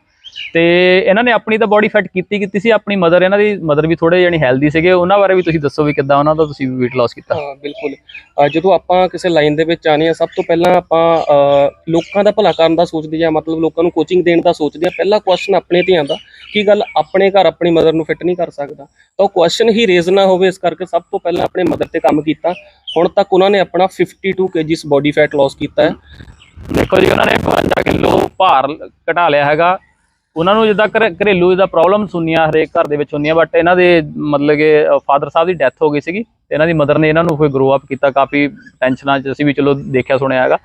ਤੇ ਇਹਨਾਂ ਨੇ ਆਪਣੀ ਤਾਂ ਬੋਡੀ ਫਿਟ ਕੀਤੀ ਕੀਤੀ ਸੀ ਆਪਣੀ ਮਦਰ ਇਹਨਾਂ ਦੀ ਮਦਰ ਵੀ ਥੋੜੇ ਜਣੀ ਹੈਲਦੀ ਸੀਗੇ ਉਹਨਾਂ ਬਾਰੇ ਵੀ ਤੁਸੀਂ ਦੱਸੋ ਵੀ ਕਿੱਦਾਂ ਉਹਨਾਂ ਦਾ ਤੁਸੀਂ weight loss ਕੀਤਾ। ਹਾਂ ਬਿਲਕੁਲ। ਜਦੋਂ ਆਪਾਂ ਕਿਸੇ ਲਾਈਨ ਦੇ ਵਿੱਚ ਆਨੇ ਆ ਸਭ ਤੋਂ ਪਹਿਲਾਂ ਆਪਾਂ ਲੋਕਾਂ ਦਾ ਭਲਾ ਕਰਨ ਦਾ ਸੋਚਦੇ ਆ ਮਤਲਬ ਲੋਕਾਂ ਨੂੰ ਕੋਚਿੰਗ ਦੇਣ ਦਾ ਸੋਚਦੇ ਆ ਪਹਿਲਾ ਕੁਐਸਚਨ ਆਪਣੇ ਤੇ ਆਂਦਾ ਕੀ ਗੱਲ ਆਪਣੇ ਘਰ ਆਪਣੀ ਮਦਰ ਨੂੰ ਫਿੱਟ ਨਹੀਂ ਕਰ ਸਕਦਾ? ਤਾਂ ਉਹ ਕੁਐਸਚਨ ਹੀ ਰੇਜ਼ ਨਾ ਹੋਵੇ ਇਸ ਕਰਕੇ ਸਭ ਤੋਂ ਪਹਿਲਾਂ ਆਪਣੇ ਮਦਰ ਤੇ ਕੰਮ ਕੀਤਾ। ਹੁਣ ਤੱਕ ਉਹਨਾਂ ਨੇ ਆਪਣਾ 52 ਕੇਜੀਸ ਬੋਡੀ ਫੈਟ ਲਾਸ ਕੀਤਾ ਹੈ। ਦੇਖੋ ਜੀ ਉਹਨਾਂ ਨੇ 52 ਕਿਲੋ ਭਾਰ ਘਟਾ ਲਿਆ ਹੈਗਾ। ਉਹਨਾਂ ਨੂੰ ਜਿੱਦਾਂ ਘਰੇ- ਘਰੇਲੂ ਜਿੱਦਾਂ ਪ੍ਰੋਬਲਮ ਸੁਣੀਆਂ ਹਰੇਕ ਘਰ ਦੇ ਵਿੱਚ ਹੁੰਦੀਆਂ ਬਟ ਇਹਨਾਂ ਦੇ ਮਤਲਬ ਕਿ ਫਾਦਰ ਸਾਹਿਬ ਦੀ ਡੈਥ ਹੋ ਗਈ ਸੀਗੀ ਤੇ ਇਹਨਾਂ ਦੀ ਮਦਰ ਨੇ ਇਹਨਾਂ ਨੂੰ ਕੋਈ ਗਰੋ ਅਪ ਕੀਤਾ, ਕਾਫੀ ਟੈਨਸ਼ਨਾਂ 'ਚ ਅਸੀਂ ਵੀ ਚਲੋ ਦੇਖਿਆ, ਸੁਣਿਆ ਹੈਗਾ।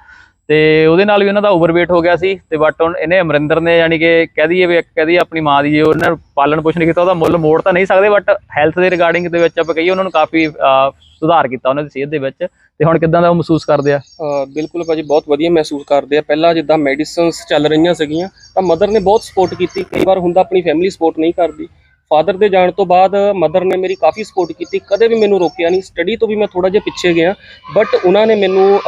ਤੇ ਉਹਦੇ ਨਾਲ ਵੀ ਉਹਨਾਂ ਦਾ ਓਵਰਵੇਟ ਹੋ ਗਿਆ ਸੀ ਤੇ ਬਟ ਹੁਣ ਇਹਨੇ ਅਮਰਿੰਦਰ ਨੇ ਯਾਨੀ ਕਿ ਕਹਿ ਦਈਏ ਵੀ ਕਹਿ ਦਈਏ ਆਪਣੀ ਮਾਂ ਦੀ ਜੇ ਉਹਨਾਂ ਨੂੰ ਪਾਲਣ ਪੋਸ਼ਣ ਕੀਤਾ ਉਹਦਾ ਮੁੱਲ ਮੋੜ ਤਾਂ ਨਹੀਂ ਸਕਦੇ ਬਟ ਹੈਲਥ ਦੇ ਰਿਗਾਰਡਿੰਗ ਦੇ ਵਿੱਚ ਆਪਾਂ ਕਹੀਏ ਉਹਨਾਂ ਨੂੰ ਕਾਫੀ ਸੁਧਾਰ ਕੀਤਾ ਉਹਨਾਂ ਦੀ ਸਿਹਤ ਦੇ ਵਿੱਚ। ਤੇ ਹੁਣ ਕਿਦਾਂ ਦਾ ਉਹ ਮਹਿਸੂਸ ਕਰਦੇ ਆ? ਅ, ਬਿਲਕੁਲ ਭਾਜੀ ਬਹੁਤ ਵਧੀਆ ਮਹਿਸੂਸ ਕਰਦੇ ਆ। ਪਹਿਲਾਂ ਜਿੱਦਾਂ ਮੈਡੀਸਿਨਸ ਚੱਲ ਰਹੀਆਂ ਸੀਗੀਆਂ ਤਾਂ ਮਦਰ ਨੇ ਬਹੁਤ ਸਪੋਰਟ ਕੀਤੀ। ਕਈ ਵਾਰ ਹੁੰਦਾ ਆਪਣੀ ਫੈਮਿਲੀ ਸਪੋਰਟ ਨਹੀਂ ਕਰਦੀ। ਫਾਦਰ ਦੇ ਜਾਣ ਤੋਂ ਬਾਅਦ ਮਦਰ ਨੇ ਮੇਰੀ ਕਾਫੀ ਸਪੋਰਟ ਕੀਤੀ ਕਦੇ ਵੀ ਮੈਨੂੰ ਰੋਕਿਆ ਨਹੀਂ ਸਟੱਡੀ ਤੋਂ ਵੀ ਮੈਂ ਥੋੜਾ ਜਿਹਾ ਪਿੱਛੇ ਗਿਆ ਬਟ ਉਹਨਾਂ ਨੇ ਮੈਨੂੰ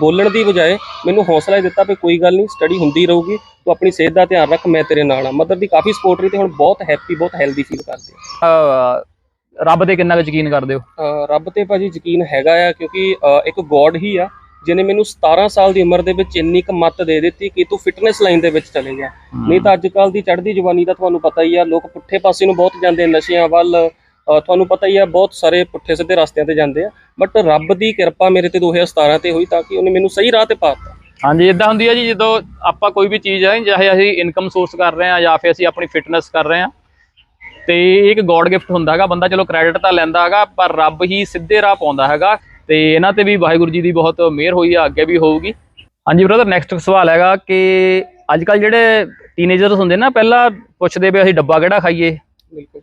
ਬੋਲਣ ਦੀ ਬਜਾਏ ਮੈਨੂੰ ਹੌਸਲਾ ਹੀ ਦਿੱਤਾ ਵੀ ਕੋਈ ਗੱਲ ਨਹੀਂ ਸਟੱਡੀ ਹੁੰਦੀ ਰਹੂਗੀ ਤੂੰ ਆਪਣੀ ਸਿਹਤ ਦਾ ਧਿਆਨ ਰੱਖ ਮੈਂ ਤੇਰੇ ਨਾਲ ਆ ਮਦਰ ਦੀ ਕਾਫੀ ਸਪੋਰਟ ਰਹੀ ਤੇ ਹੁਣ ਬਹੁਤ ਹੈਪੀ ਬਹੁਤ ਹੈਲਦੀ ਫੀਲ ਕਰਦੇ ਆ। ਰੱਬ ਤੇ ਕਿੰਨਾ ਕੁ ਯਕੀਨ ਕਰਦੇ ਹੋ? ਰੱਬ ਤੇ ਭਾਜੀ ਯਕੀਨ ਹੈਗਾ ਆ ਕਿਉਂਕਿ ਇੱਕ ਗੋਡ ਹੀ ਆ ਜਿਹਨੇ ਮੈਨੂੰ 17 ਸਾਲ ਦੀ ਉਮਰ ਦੇ ਵਿੱਚ ਇੰਨੀ ਕੁ ਮੱਤ ਦੇ ਦਿੱਤੀ ਕਿ ਤੂੰ ਫਿਟਨੈਸ ਲਾਈਨ ਦੇ ਵਿੱਚ ਚਲੇ ਜਾ। ਨਹੀਂ ਤਾਂ ਅੱਜ ਕੱਲ ਦੀ ਚੜ੍ਹਦੀ ਜਵਾਨੀ ਦਾ ਤੁਹਾਨੂੰ ਪਤਾ ਹੀ ਆ ਲੋਕ ਪੁੱਠੇ ਪਾਸੇ ਨੂੰ ਬਹੁਤ ਜਾਂਦੇ ਨਸ਼ਿਆਂ ਵੱਲ ਤੁਹਾਨੂੰ ਪਤਾ ਹੀ ਆ ਬਹੁਤ ਸਾਰੇ ਪੁੱਠੇ ਸਿੱਧੇ ਰਸਤਿਆਂ ਤੇ ਜਾਂਦੇ ਆ। ਬਟ ਰੱਬ ਦੀ ਕਿਰਪਾ ਮੇਰੇ ਤੇ 2017 ਤੇ ਹੋਈ ਤਾਂ ਕਿ ਉਹਨੇ ਮੈਨੂੰ ਸਹੀ ਰਾਹ ਤੇ ਪਾਤਾ ਹਾਂਜੀ ਇਦਾਂ ਹੁੰਦੀ ਹੈ ਜੀ ਜਦੋਂ ਆਪਾਂ ਕੋਈ ਵੀ ਚੀਜ਼ ਹੈ ਚਾਹੇ ਅਸੀਂ ਇਨਕਮ ਸੋਰਸ ਕਰ ਰਹੇ ਹਾਂ ਜਾਂ ਫਿਰ ਅਸੀਂ ਆਪਣੀ ਫਿਟਨੈਸ ਕਰ ਰਹੇ ਹਾਂ ਤੇ ਇਹ ਇੱਕ ਗੋਡ ਗਿਫਟ ਹੁੰਦਾ ਹੈਗਾ ਬੰਦਾ ਚਲੋ ਕ੍ਰੈਡਿਟ ਤਾਂ ਲੈਂਦਾ ਹੈਗਾ ਪਰ ਰੱਬ ਹੀ ਸਿੱਧੇ ਰਾਹ ਪਾਉਂਦਾ ਹੈਗਾ। ਤੇ ਇਹਨਾਂ ਤੇ ਵੀ ਵਾਹਿਗੁਰੂ ਜੀ ਦੀ ਬਹੁਤ ਮਿਹਰ ਹੋਈ ਆ ਅੱਗੇ ਵੀ ਹੋਊਗੀ। ਹਾਂਜੀ ਬ੍ਰਦਰ ਨੈਕਸਟ ਸਵਾਲ ਹੈਗਾ ਕਿ ਅੱਜ ਕੱਲ ਜਿਹੜੇ ਟੀਨੇਜਰਸ ਹੁੰਦੇ ਨਾ ਪਹਿਲਾਂ ਪੁੱਛਦੇ ਵੀ ਅਸੀਂ ਡੱਬਾ ਕਿਹੜਾ ਖਾਈਏ? ਬਿਲਕੁਲ।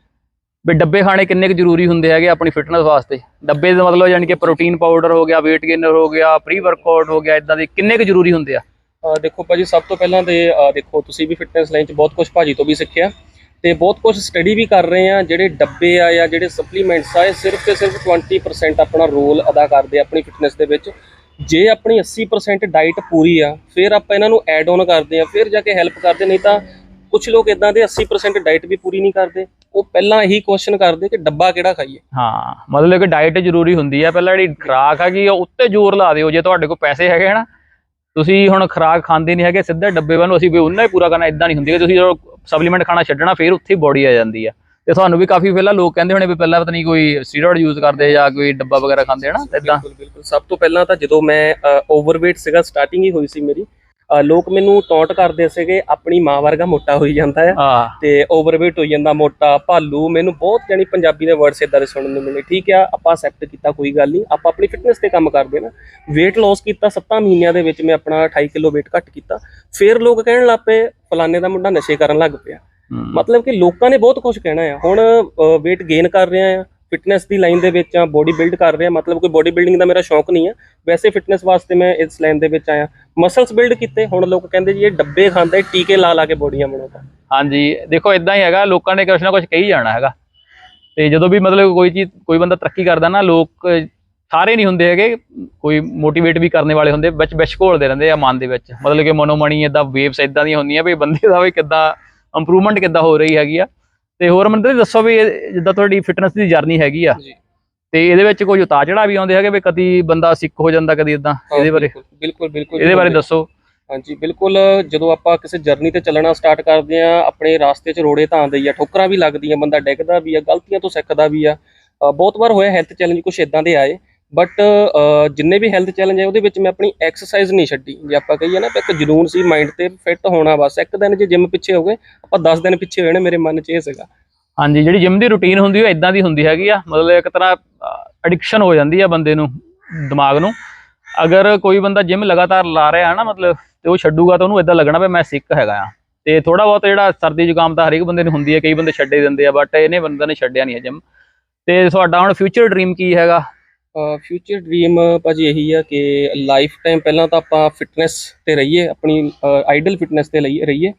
ਵੀ ਡੱਬੇ ਖਾਣੇ ਕਿੰਨੇ ਕੁ ਜ਼ਰੂਰੀ ਹੁੰਦੇ ਹੈਗੇ ਆਪਣੀ ਫਿਟਨੈਸ ਵਾਸਤੇ? ਡੱਬੇ ਦਾ ਮਤਲਬ ਯਾਨੀ ਕਿ ਪ੍ਰੋਟੀਨ ਪਾਊਡਰ ਹੋ ਗਿਆ weight gainer ਹੋ ਗਿਆ ਪ੍ਰੀ ਵਰਕਆਊਟ ਹੋ ਗਿਆ ਇਦਾਂ ਦੇ ਕਿੰਨੇ ਕੁ ਜ਼ਰੂਰੀ ਹੁੰਦੇ ਆ? ਦੇਖੋ ਭਾਜੀ ਸਭ ਤੋਂ ਪਹਿਲਾਂ ਤੇ ਦੇਖੋ ਤੁਸੀਂ ਵੀ ਫਿਟਨੈਸ ਲਾਈਨ 'ਚ ਬਹੁਤ ਕੁਝ ਭਾਜੀ ਤੋਂ ਵੀ ਸਿੱਖਿਆ। ਤੇ ਬਹੁਤ ਕੁਝ ਸਟੱਡੀ ਵੀ ਕਰ ਰਹੇ ਆ ਜਿਹੜੇ ਡੱਬੇ ਆ ਜਾਂ ਜਿਹੜੇ ਸਪਲੀਮੈਂਟਸ ਆ, ਇਹ ਸਿਰਫ ਤੇ ਸਿਰਫ 20% ਆਪਣਾ ਰੋਲ ਅਦਾ ਕਰਦੇ ਆਪਣੀ ਫਿਟਨੈਸ ਦੇ ਵਿੱਚ। ਜੇ ਆਪਣੀ 80% ਡਾਈਟ ਪੂਰੀ ਆ, ਫਿਰ ਆਪਾਂ ਇਹਨਾਂ ਨੂੰ ਐਡ ਆਨ ਕਰਦੇ ਆ ਫਿਰ ਜਾ ਕੇ ਹੈਲਪ ਕਰਦੇ, ਨਹੀਂ ਤਾਂ ਕੁਝ ਲੋਕ ਇਦਾਂ ਦੇ 80% ਡਾਈਟ ਵੀ ਪੂਰੀ ਨਹੀਂ ਕਰਦੇ। ਉਹ ਪਹਿਲਾਂ ਇਹੀ ਕੁਐਸਚਨ ਕਰਦੇ ਕਿ ਡੱਬਾ ਕਿਹੜਾ ਖਾਈਏ? ਹਾਂ, ਮਤਲਬ ਕਿ ਡਾਈਟ ਜ਼ਰੂਰੀ ਹੁੰਦੀ ਆ, ਪਹਿਲਾਂ ਜਿਹੜੀ ਖੁਰਾਕ ਹੈਗੀ ਆ, ਉੱਤੇ ਜ਼ੋਰ ਲਾ ਦਿਓ, ਜੇ ਤੁਹਾਡੇ ਕੋਲ ਪੈਸੇ ਹੈਗੇ ਹਨਾ। ਤੁਸੀਂ ਹੁਣ ਖੁਰਾਕ ਖਾਂਦੇ ਨਹੀਂ ਹੈਗੇ, ਸਿੱਧਾ ਡੱਬੇ ਵੱਲ ਅਸੀਂ ਵੀ ਉਹਨਾਂ ਹੀ ਪੂਰਾ ਕਰਨਾ ਇਦਾਂ ਨਹੀਂ ਹੁੰਦੀ। ਕਿ ਤੁਸੀਂ ਸਪਲੀਮੈਂਟ ਖਾਣਾ ਛੱਡਣਾ ਫਿਰ ਉੱਥੇ ਹੀ ਬੋਡੀ ਆ ਜਾਂਦੀ ਆ। ਤੇ ਤੁਹਾਨੂੰ ਵੀ ਕਾਫੀ ਪਹਿਲਾਂ ਲੋਕ ਕਹਿੰਦੇ ਹੋਣੇ ਵੀ ਪਹਿਲਾਂ ਪਤਾ ਨਹੀਂ ਕੋਈ ਸਟੀਰੋਇਡ ਯੂਜ਼ ਕਰਦੇ ਜਾਂ ਕੋਈ ਡੱਬਾ ਵਗੈਰਾ ਖਾਂਦੇ ਹਨਾ? ਇਦਾਂ ਬਿਲਕੁਲ ਬਿਲਕੁਲ। ਸਭ ਤੋਂ ਪਹਿਲਾਂ ਤਾਂ ਜਦੋਂ ਮੈਂ ਓਵਰਵੇਟ ਸੀਗਾ ਸਟਾਰਟਿੰਗ ਹੀ ਹੋਈ ਸੀ ਮੇਰੀ ਲੋਕ ਮੈਨੂੰ ਟੌਂਟ ਕਰਦੇ ਸੀਗੇ ਆਪਣੀ ਮਾਂ ਵਰਗਾ ਮੋਟਾ ਹੋਈ ਜਾਂਦਾ ਹਾਂ। ਤੇ ਓਵਰਵੇਟ ਹੋਈ ਜਾਂਦਾ ਮੋਟਾ ਭਾਲੂ ਮੈਨੂੰ ਬਹੁਤ ਜਾਨੀ ਪੰਜਾਬੀ ਦੇ ਵਰਡਸ ਇਦਾਂ ਦੇ ਸੁਣਨ ਨੂੰ ਮਿਲੇ। ਠੀਕ ਆ ਆਪਾਂ ਅਸੈਪਟ ਕੀਤਾ ਕੋਈ ਗੱਲ ਨਹੀਂ। ਆਪਾਂ ਆਪਣੀ ਫਿਟਨੈਸ ਤੇ ਕੰਮ ਕਰਦੇ ਨਾ। weight loss ਕੀਤਾ 7 ਮਹੀਨਿਆਂ ਦੇ ਵਿੱਚ ਮੈਂ ਆਪਣਾ 28 ਕਿਲੋ weight ਘੱਟ ਕੀਤਾ। ਫਿਰ ਲੋਕ ਕਹਿਣ ਲੱਗ ਪਏ ਫਲਾਣੇ ਦਾ ਮੁੰਡਾ ਨਸ਼ੇ ਕਰਨ ਲੱਗ ਪਿਆ। ਮਤਲਬ ਕਿ ਲੋਕਾਂ ਨੇ ਬਹੁਤ ਕੁਝ ਕਹਿਣਾ ਆ। ਹੁਣ weight gain ਕਰ ਰਹੇ ਆ ਫਿਟਨੈਸ ਦੀ ਲਾਈਨ ਦੇ ਵਿੱਚ ਆ ਬੋਡੀ ਬਿਲਡ ਕਰ ਰਹੇ। ਮਤਲਬ ਕੋਈ ਬੋਡੀ ਬਿਲਡਿੰਗ ਦਾ ਮੇਰਾ ਸ਼ੌਂਕ ਨਹੀਂ ਆ। ਵੈਸੇ ਫਿਟਨੈਸ ਵਾਸਤੇ ਮੈਂ ਇਸ ਲਾਈਨ ਦੇ ਵਿੱਚ ਆਇਆ। ਮਸਲਸ ਬਿਲਡ ਕੀਤੇ। ਹੁਣ ਲੋਕ ਕਹਿੰਦੇ ਜੀ ਇਹ ਡੱਬੇ ਖਾਂਦੇ ਟੀਕੇ ਲਾ ਲਾ ਕੇ ਬੋਡੀਆਂ ਬਣਾਉਂਦਾ ਹਾਂਜੀ। ਦੇਖੋ ਇਦਾਂ ਹੀ ਹੈਗਾ। ਲੋਕਾਂ ਨੇ ਕੁਛ ਨਾ ਕੁਛ ਕਹੀ ਜਾਣਾ ਹੈਗਾ। ਤੇ ਜਦੋਂ ਵੀ ਮਤਲਬ ਕੋਈ ਚੀਜ਼ ਕੋਈ ਬੰਦਾ ਤਰੱਕੀ ਕਰਦਾ ਨਾ ਲੋਕ ਸਾਰੇ ਨਹੀਂ ਹੁੰਦੇ ਹੈਗੇ ਕੋਈ ਮੋਟੀਵੇਟ ਵੀ ਕਰਨ ਵਾਲੇ ਹੁੰਦੇ ਵਿੱਚ ਵਿੱਚ ਘੋਲਦੇ ਰਹਿੰਦੇ ਆ ਮਨ ਦੇ ਵਿੱਚ। ਮਤਲਬ ਕਿ ਮਨੋਮਣੀ ਇਦਾਂ ਵੇਵਸ ਇਦਾਂ ਦੀਆਂ ਹੁੰਦੀਆਂ ਵੀ ਬੰਦੇ ਦਾ ਵੀ ਕਿੱਦਾਂ ਇੰਪਰੂਵਮੈਂਟ ਕਿੱਦਾਂ ਹੋ ਰਹੀ ਹੈਗੀ ਆ। ਤੇ ਹੋਰ ਮੈਨੂੰ ਦੱਸੋ ਵੀ ਜਿੱਦਾਂ ਤੁਹਾਡੀ ਫਿਟਨੈਸ ਦੀ ਜਰਨੀ ਹੈਗੀ ਆ। ਤੇ ਇਹਦੇ ਵਿੱਚ ਕੋਈ ਉਤਾਰ ਚੜਾਅ ਵੀ ਆਉਂਦੇ ਹੈਗੇ ਵੀ ਕਦੀ ਬੰਦਾ ਸਿੱਖ ਹੋ ਜਾਂਦਾ ਕਦੀ ਇਦਾਂ ਇਹਦੇ ਬਾਰੇ? ਬਿਲਕੁਲ ਬਿਲਕੁਲ ਇਹਦੇ ਬਾਰੇ ਦੱਸੋ। ਹਾਂਜੀ ਬਿਲਕੁਲ ਜਦੋਂ ਆਪਾਂ ਕਿਸੇ ਜਰਨੀ ਤੇ ਚੱਲਣਾ ਸਟਾਰਟ ਕਰਦੇ ਆ ਆਪਣੇ ਰਾਸਤੇ 'ਚ ਰੋੜੇ ਤਾਂ ਆਉਂਦੇ ਆ ਠੋਕਰਾਂ ਵੀ ਲੱਗਦੀਆਂ ਬੰਦਾ ਡਿੱਗਦਾ ਵੀ ਆ ਗਲਤੀਆਂ ਤੋਂ ਸਿੱਖਦਾ ਵੀ ਆ। ਬਹੁਤ ਵਾਰ ਹੋਇਆ ਹੈਲਥ ਚੈਲੰਜ ਕੁਛ ਇਦਾਂ ਦੇ ਆਏ। ਬਟ ਜਿੰਨੇ ਵੀ ਹੈਲਥ ਚੈਲੰਜ ਹੈ ਉਹਦੇ ਵਿੱਚ ਮੈਂ ਆਪਣੀ ਐਕਸਰਸਾਈਜ਼ ਨਹੀਂ ਛੱਡੀ। ਜੇ ਆਪਾਂ ਕਹੀਏ ਨਾ ਵੀ ਇੱਕ ਜਨੂਨ ਸੀ ਮਾਈਂਡ ਤੇ ਫਿੱਟ ਹੋਣਾ ਬਸ, ਇੱਕ ਦਿਨ ਜੇ ਜਿਮ ਪਿੱਛੇ ਹੋ ਗਏ, ਆਪਾਂ 10 ਦਿਨ ਪਿੱਛੇ ਹੋਏ ਨੇ ਮੇਰੇ ਮਨ 'ਚ, ਇਹ ਸੀਗਾ। ਹਾਂਜੀ, ਜਿਹੜੀ ਜਿਮ ਦੀ ਰੁਟੀਨ ਹੁੰਦੀ, ਉਹ ਇਦਾਂ ਦੀ ਹੁੰਦੀ ਹੈਗੀ ਆ। ਮਤਲਬ ਇੱਕ ਤਰ੍ਹਾਂ ਐਡਿਕਸ਼ਨ ਹੋ ਜਾਂਦੀ ਆ ਬੰਦੇ ਨੂੰ, ਦਿਮਾਗ ਨੂੰ। ਅਗਰ ਕੋਈ ਬੰਦਾ ਜਿਮ ਲਗਾਤਾਰ ਲਾ ਰਿਹਾ ਹੈ ਨਾ, ਮਤਲਬ, ਤੇ ਉਹ ਛੱਡੂਗਾ, ਤਾਂ ਉਹਨੂੰ ਇਦਾਂ ਲੱਗਣਾ ਵੀ ਮੈਂ ਸਿੱਖ ਹੈਗਾ ਆ। ਤੇ ਥੋੜਾ ਬਹੁਤ ਜਿਹੜਾ ਸਰਦੀ ਜ਼ੁਕਾਮ ਤਾਂ ਹਰੇਕ ਬੰਦੇ ਨੂੰ ਹੁੰਦੀ ਹੈ, ਕਈ ਬੰਦੇ ਛੱਡੇ ਦਿੰਦੇ ਆ ਬਟ ਇਹਨੇ ਬੰਦੇ ਨੇ ਛੱਡਿਆ ਨਹੀਂ ਹੈ ਜਿਮ ਤੇ ਤੁਹਾਡਾ ਹੁਣ ਫਿਊਚਰ ਡ੍ਰੀਮ ਕੀ ਹੈਗਾ? ਫਿਊਚਰ ਡ੍ਰੀਮ ਭਾਜੀ ਇਹੀ ਆ ਕਿ ਲਾਈਫ ਟਾਈਮ ਪਹਿਲਾਂ ਤਾਂ ਆਪਾਂ ਫਿਟਨੈਸ ਤੇ ਰਹੀਏ ਆਪਣੀ ਆਈਡਲ ਫਿਟਨੈਸ ਤੇ ਲਈ ਰਹੀਏ।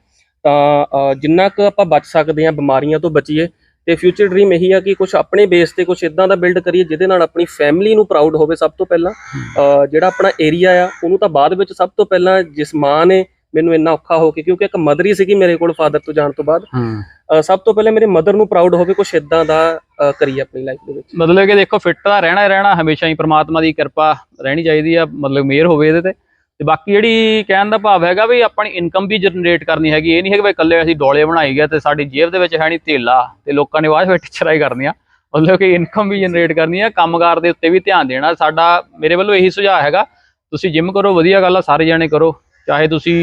ਤਾਂ ਜਿੰਨਾ ਕੁ ਆਪਾਂ ਬਚ ਸਕਦੇ ਆ ਬਿਮਾਰੀਆਂ ਤੋਂ ਬਚੀਏ ਤੇ ਫਿਊਚਰ ਡ੍ਰੀਮ ਇਹੀ ਆ ਕਿ ਕੁਝ ਆਪਣੇ ਬੇਸ ਤੇ ਕੁਝ ਇਦਾਂ ਦਾ ਬਿਲਡ ਕਰੀਏ ਜਿਹਦੇ ਨਾਲ ਆਪਣੀ ਫੈਮਿਲੀ ਨੂੰ ਪ੍ਰਾਊਡ ਹੋਵੇ ਸਭ ਤੋਂ ਪਹਿਲਾਂ। ਜਿਹੜਾ ਆਪਣਾ ਏਰੀਆ ਆ ਉਹਨੂੰ ਤਾਂ ਬਾਅਦ ਵਿੱਚ ਸਭ ਤੋਂ ਪਹਿਲਾਂ ਜਿਸ ਮਾਂ ਨੇ ਮੈਨੂੰ ਇੰਨਾ ਔਖਾ ਹੋ ਕੇ ਕਿਉਂਕਿ ਇੱਕ ਮਦਰ ਹੀ ਸੀਗੀ ਮੇਰੇ ਕੋਲ ਫਾਦਰ ਤੋਂ ਜਾਣ ਤੋਂ ਬਾਅਦ। ਸਭ ਤੋਂ ਪਹਿਲੇ ਮੇਰੇ ਮਦਰ ਨੂੰ ਪ੍ਰਾਊਡ ਹੋਵੇ, ਕੁਛ ਇਦਾਂ ਦਾ ਕਰੀਏ ਆਪਣੀ ਲਾਈਫ ਦੇ ਵਿੱਚ। ਮਤਲਬ ਕਿ ਦੇਖੋ ਫਿੱਟ ਤਾਂ ਰਹਿਣਾ ਹੀ ਰਹਿਣਾ, ਹਮੇਸ਼ਾ ਹੀ ਪ੍ਰਮਾਤਮਾ ਦੀ ਕਿਰਪਾ ਰਹਿਣੀ ਚਾਹੀਦੀ ਆ, ਮਤਲਬ ਮਿਹਰ ਹੋਵੇ ਇਹਦੇ ਤੇ। ਤੇ ਬਾਕੀ ਜਿਹੜੀ ਕਹਿਣ ਦਾ ਭਾਵ ਹੈਗਾ ਵੀ ਆਪਣੀ ਇਨਕਮ ਵੀ ਜਨਰੇਟ ਕਰਨੀ ਹੈਗੀ, ਇਹ ਨਹੀਂ ਹੈ ਵੀ ਇਕੱਲੇ ਅਸੀਂ ਡੋਲੇ ਬਣਾਈ ਗਏ ਤੇ ਸਾਡੀ ਜੇਬ ਦੇ ਵਿੱਚ ਹੈ ਨਹੀਂ ਧੇਲਾ ਤੇ ਲੋਕਾਂ ਨੇ ਬਾਅਦ ਵਿੱਚ ਚਰਾਈ ਕਰਨੀਆਂ ਮਤਲਬ ਕਿ ਇਨਕਮ ਵੀ ਜਨਰੇਟ ਕਰਨੀ ਆ, ਕੰਮਕਾਰ ਦੇ ਉੱਤੇ ਵੀ ਧਿਆਨ ਦੇਣਾ। ਸਾਡਾ, ਮੇਰੇ ਵੱਲੋਂ ਇਹੀ ਸੁਝਾਅ ਹੈਗਾ, ਤੁਸੀਂ ਜਿਮ ਕਰੋ, ਵਧੀਆ ਗੱਲ ਆ, ਸਾਰੇ ਜਾਣੇ ਕਰੋ। ਚਾਹੇ ਤੁਸੀਂ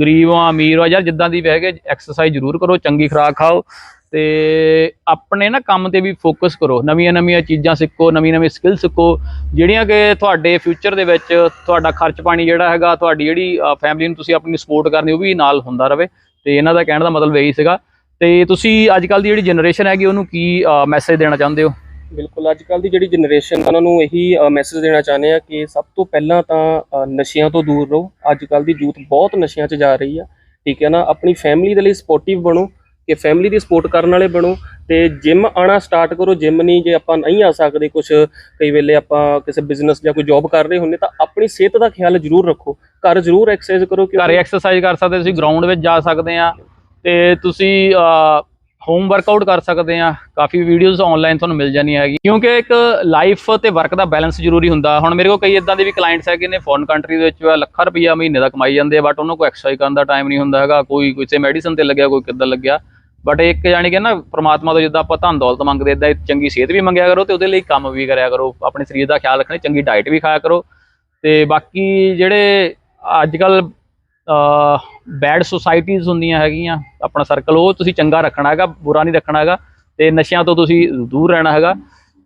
ਗਰੀਬ ਹੋ, ਅਮੀਰ ਹੋ ਯਾਰ ਜਿੱਦਾਂ ਦੀ ਵੀ ਹੈਗੇ ਐਕਸਰਸਾਈਜ਼ ਜ਼ਰੂਰ ਕਰੋ, ਚੰਗੀ ਖੁਰਾਕ ਖਾਓ ਤੇ ਆਪਣੇ ਨਾ ਕੰਮ ਤੇ ਵੀ ਫੋਕਸ ਕਰੋ, ਨਵੀਆਂ ਨਵੀਆਂ ਚੀਜ਼ਾਂ ਸਿੱਖੋ, ਨਵੀਂ ਨਵੀਂ ਸਕਿੱਲ ਸਿੱਖੋ, ਜਿਹੜੀਆਂ ਕਿ ਤੁਹਾਡੇ ਫਿਊਚਰ ਦੇ ਵਿੱਚ ਤੁਹਾਡਾ ਖਰਚ ਪਾਣੀ ਜਿਹੜਾ ਹੈਗਾ, ਤੁਹਾਡੀ ਜਿਹੜੀ ਫੈਮਿਲੀ ਨੂੰ ਤੁਸੀਂ ਆਪਣੀ ਸਪੋਰਟ ਕਰਨੀ, ਉਹ ਵੀ ਨਾਲ ਹੁੰਦਾ ਰਵੇ ਤੇ ਇਹਨਾਂ ਦਾ ਕਹਿਣ ਦਾ ਮਤਲਬ ਇਹੀ ਸੀਗਾ ਤੇ ਤੁਸੀਂ ਅੱਜ ਕੱਲ ਦੀ ਜਿਹੜੀ ਜਨਰੇਸ਼ਨ ਹੈਗੀ, ਉਹਨੂੰ ਕੀ ਮੈਸੇਜ ਦੇਣਾ ਚਾਹੁੰਦੇ ਹੋ? ਬਿਲਕੁਲ ਅੱਜ ਕੱਲ ਦੀ ਜਿਹੜੀ ਜਨਰੇਸ਼ਨ ਉਹਨਾਂ ਨੂੰ ਇਹੀ ਮੈਸੇਜ ਦੇਣਾ ਚਾਹੁੰਦੇ ਆ ਕਿ ਸਭ ਤੋਂ ਪਹਿਲਾਂ ਤਾਂ ਨਸ਼ਿਆਂ ਤੋਂ ਦੂਰ ਰਹੋ। ਅੱਜ ਕੱਲ ਦੀ ਯੂਥ ਬਹੁਤ ਨਸ਼ਿਆਂ 'ਚ ਜਾ ਰਹੀ ਆ। ਠੀਕ ਹੈ ਨਾ? ਆਪਣੀ ਫੈਮਿਲੀ ਦੇ ਲਈ ਸਪੋਰਟਿਵ ਬਣੋ, ਕਿ ਫੈਮਿਲੀ ਦੀ ਸਪੋਰਟ ਕਰਨ ਵਾਲੇ ਬਣੋ ਤੇ ਜਿਮ ਆਣਾ ਸਟਾਰਟ ਕਰੋ। ਜਿਮ ਨਹੀਂ, ਜੇ ਆਪਾਂ ਨਹੀਂ ਆ ਸਕਦੇ ਕੁਝ ਕਈ ਵੇਲੇ ਆਪਾਂ ਕਿਸੇ ਬਿਜ਼ਨਸ ਜਾਂ ਕੋਈ ਜੌਬ ਕਰ ਰਹੇ ਹੁੰਨੇ ਤਾਂ ਆਪਣੀ ਸਿਹਤ ਦਾ ਖਿਆਲ ਜ਼ਰੂਰ ਰੱਖੋ। ਘਰ ਜ਼ਰੂਰ ਐਕਸਰਸਾਈਜ਼ ਕਰੋ ਕਿ ਘਰ ਐਕਸਰਸਾਈਜ਼ ਕਰ ਸਕਦੇ ਤੁਸੀਂ ਗਰਾਊਂਡ ਵਿੱਚ ਜਾ ਸਕਦੇ ਆ ਤੇ ਤੁਸੀਂ ਹੋਮ ਵਰਕਆਊਟ ਕਰ ਸਕਦੇ ਆ ਕਾਫੀ ਵੀਡੀਓਜ਼ ਆਨਲਾਈਨ ਤੁਹਾਨੂੰ ਮਿਲ ਜਾਣੀਆਂ ਹੈਗੀ ਕਿਉਂਕਿ ਇੱਕ ਲਾਈਫ ਤੇ ਵਰਕ ਦਾ ਬੈਲੈਂਸ ਜ਼ਰੂਰੀ ਹੁੰਦਾ। ਹੁਣ ਮੇਰੇ ਕੋਲ ਕਈ ਇਦਾਂ ਦੇ ਵੀ ਕਲਾਇੰਟਸ ਹੈਗੇ ਨੇ ਫੋਰਨ ਕੰਟਰੀ ਦੇ ਵਿੱਚ ਲੱਖਾਂ ਰੁਪਈਆ ਮਹੀਨੇ ਦਾ ਕਮਾਈ ਜਾਂਦੇ ਆ ਬਟ ਉਹਨਾਂ ਕੋਲ ਐਕਸਰਸਾਈਜ਼ ਕਰਨ ਦਾ ਟਾਈਮ ਨਹੀਂ ਹੁੰਦਾ ਹੈਗਾ। ਕੋਈ ਕਿਸੇ ਮੈਡੀਸਨ ਤੇ ਲੱਗਿਆ, ਕੋਈ ਕਿੱਦਾਂ ਲੱਗਿਆ। ਬਟ ਇੱਕ ਜਾਣੀ ਕਿ ਨਾ ਪ੍ਰਮਾਤਮਾ ਤੋਂ ਜਿੱਦਾਂ ਆਪਾਂ ਧਨ ਦੌਲਤ ਮੰਗਦੇ ਇਦਾਂ ਚੰਗੀ ਸਿਹਤ ਵੀ ਮੰਗਿਆ ਕਰੋ ਤੇ ਉਹਦੇ ਲਈ ਕੰਮ ਵੀ ਕਰਿਆ ਕਰੋ। ਆਪਣੇ ਸਰੀਰ ਦਾ ਖਿਆਲ ਰੱਖਣਾ, ਚੰਗੀ ਡਾਈਟ ਵੀ ਖਾਇਆ ਕਰੋ। ਤੇ ਬਾਕੀ ਜਿਹੜੇ ਅੱਜ ਕੱਲ ਬੈਡ ਸੁਸਾਇਟੀਜ਼ ਹੁੰਦੀਆਂ ਹੈਗੀਆਂ, ਆਪਣਾ ਸਰਕਲ ਉਹ ਤੁਸੀਂ ਚੰਗਾ ਰੱਖਣਾ ਹੈਗਾ, ਬੁਰਾ ਨਹੀਂ ਰੱਖਣਾ ਹੈਗਾ, ਤੇ ਨਸ਼ਿਆਂ ਤੋਂ ਤੁਸੀਂ ਦੂਰ ਰਹਿਣਾ ਹੈਗਾ,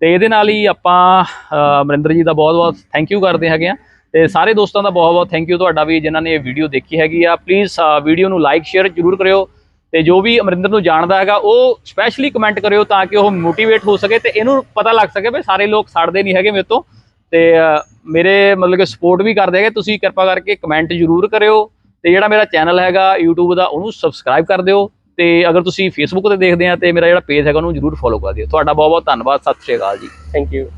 ਤੇ ਇਹਦੇ ਨਾਲ ਹੀ ਆਪਾਂ ਅਮਰਿੰਦਰ ਜੀ ਦਾ ਬਹੁਤ-ਬਹੁਤ ਥੈਂਕ ਯੂ ਕਰਦੇ ਹੈਗੇ ਆ, ਤੇ ਸਾਰੇ ਦੋਸਤਾਂ ਦਾ ਬਹੁਤ-ਬਹੁਤ ਥੈਂਕ ਯੂ ਤੁਹਾਡਾ ਵੀ, ਜਿਨ੍ਹਾਂ ਨੇ ਇਹ ਵੀਡੀਓ ਦੇਖੀ ਹੈਗੀ ਆ ਪਲੀਜ਼ ਵੀਡੀਓ ਨੂੰ ਲਾਈਕ ਸ਼ੇਅਰ ਜ਼ਰੂਰ ਕਰਿਓ, ਤੇ ਜੋ ਵੀ ਅਮਰਿੰਦਰ ਨੂੰ ਜਾਣਦਾ ਹੈਗਾ, ਉਹ ਸਪੈਸ਼ਲੀ ਕਮੈਂਟ ਕਰਿਓ ਤਾਂ ਕਿ ਉਹ ਮੋਟੀਵੇਟ ਹੋ ਸਕੇ ਤੇ ਇਹਨੂੰ ਪਤਾ ਲੱਗ ਸਕੇ ਵੀ ਸਾਰੇ ਲੋਕ ਸੜਦੇ ਨਹੀਂ ਹੈਗੇ ਮੇਰੇ ਤੋਂ, ਤੇ ਮੇਰੇ ਮਤਲਬ ਕਿ ਸਪੋਰਟ ਵੀ ਕਰਦੇ ਹੈਗੇ, ਤੁਸੀਂ ਕਿਰਪਾ ਕਰਕੇ ਕਮੈਂਟ ਜ਼ਰੂਰ ਕਰਿਓ। ਤੇ ਜਿਹੜਾ ਮੇਰਾ ਚੈਨਲ ਹੈਗਾ YouTube ਦਾ, ਉਹਨੂੰ ਸਬਸਕ੍ਰਾਈਬ ਕਰ ਦਿਓ ਤੇ ਅਗਰ ਤੁਸੀਂ Facebook ਤੇ ਦੇਖਦੇ ਆ ਤੇ ਮੇਰਾ ਜਿਹੜਾ ਪੇਜ ਹੈਗਾ ਉਹਨੂੰ ਜ਼ਰੂਰ ਫੋਲੋ ਕਰ ਦਿਓ। ਤੁਹਾਡਾ ਬਹੁਤ ਬਹੁਤ ਧੰਨਵਾਦ, ਸਤਿ ਸ਼੍ਰੀ ਅਕਾਲ ਜੀ। Thank you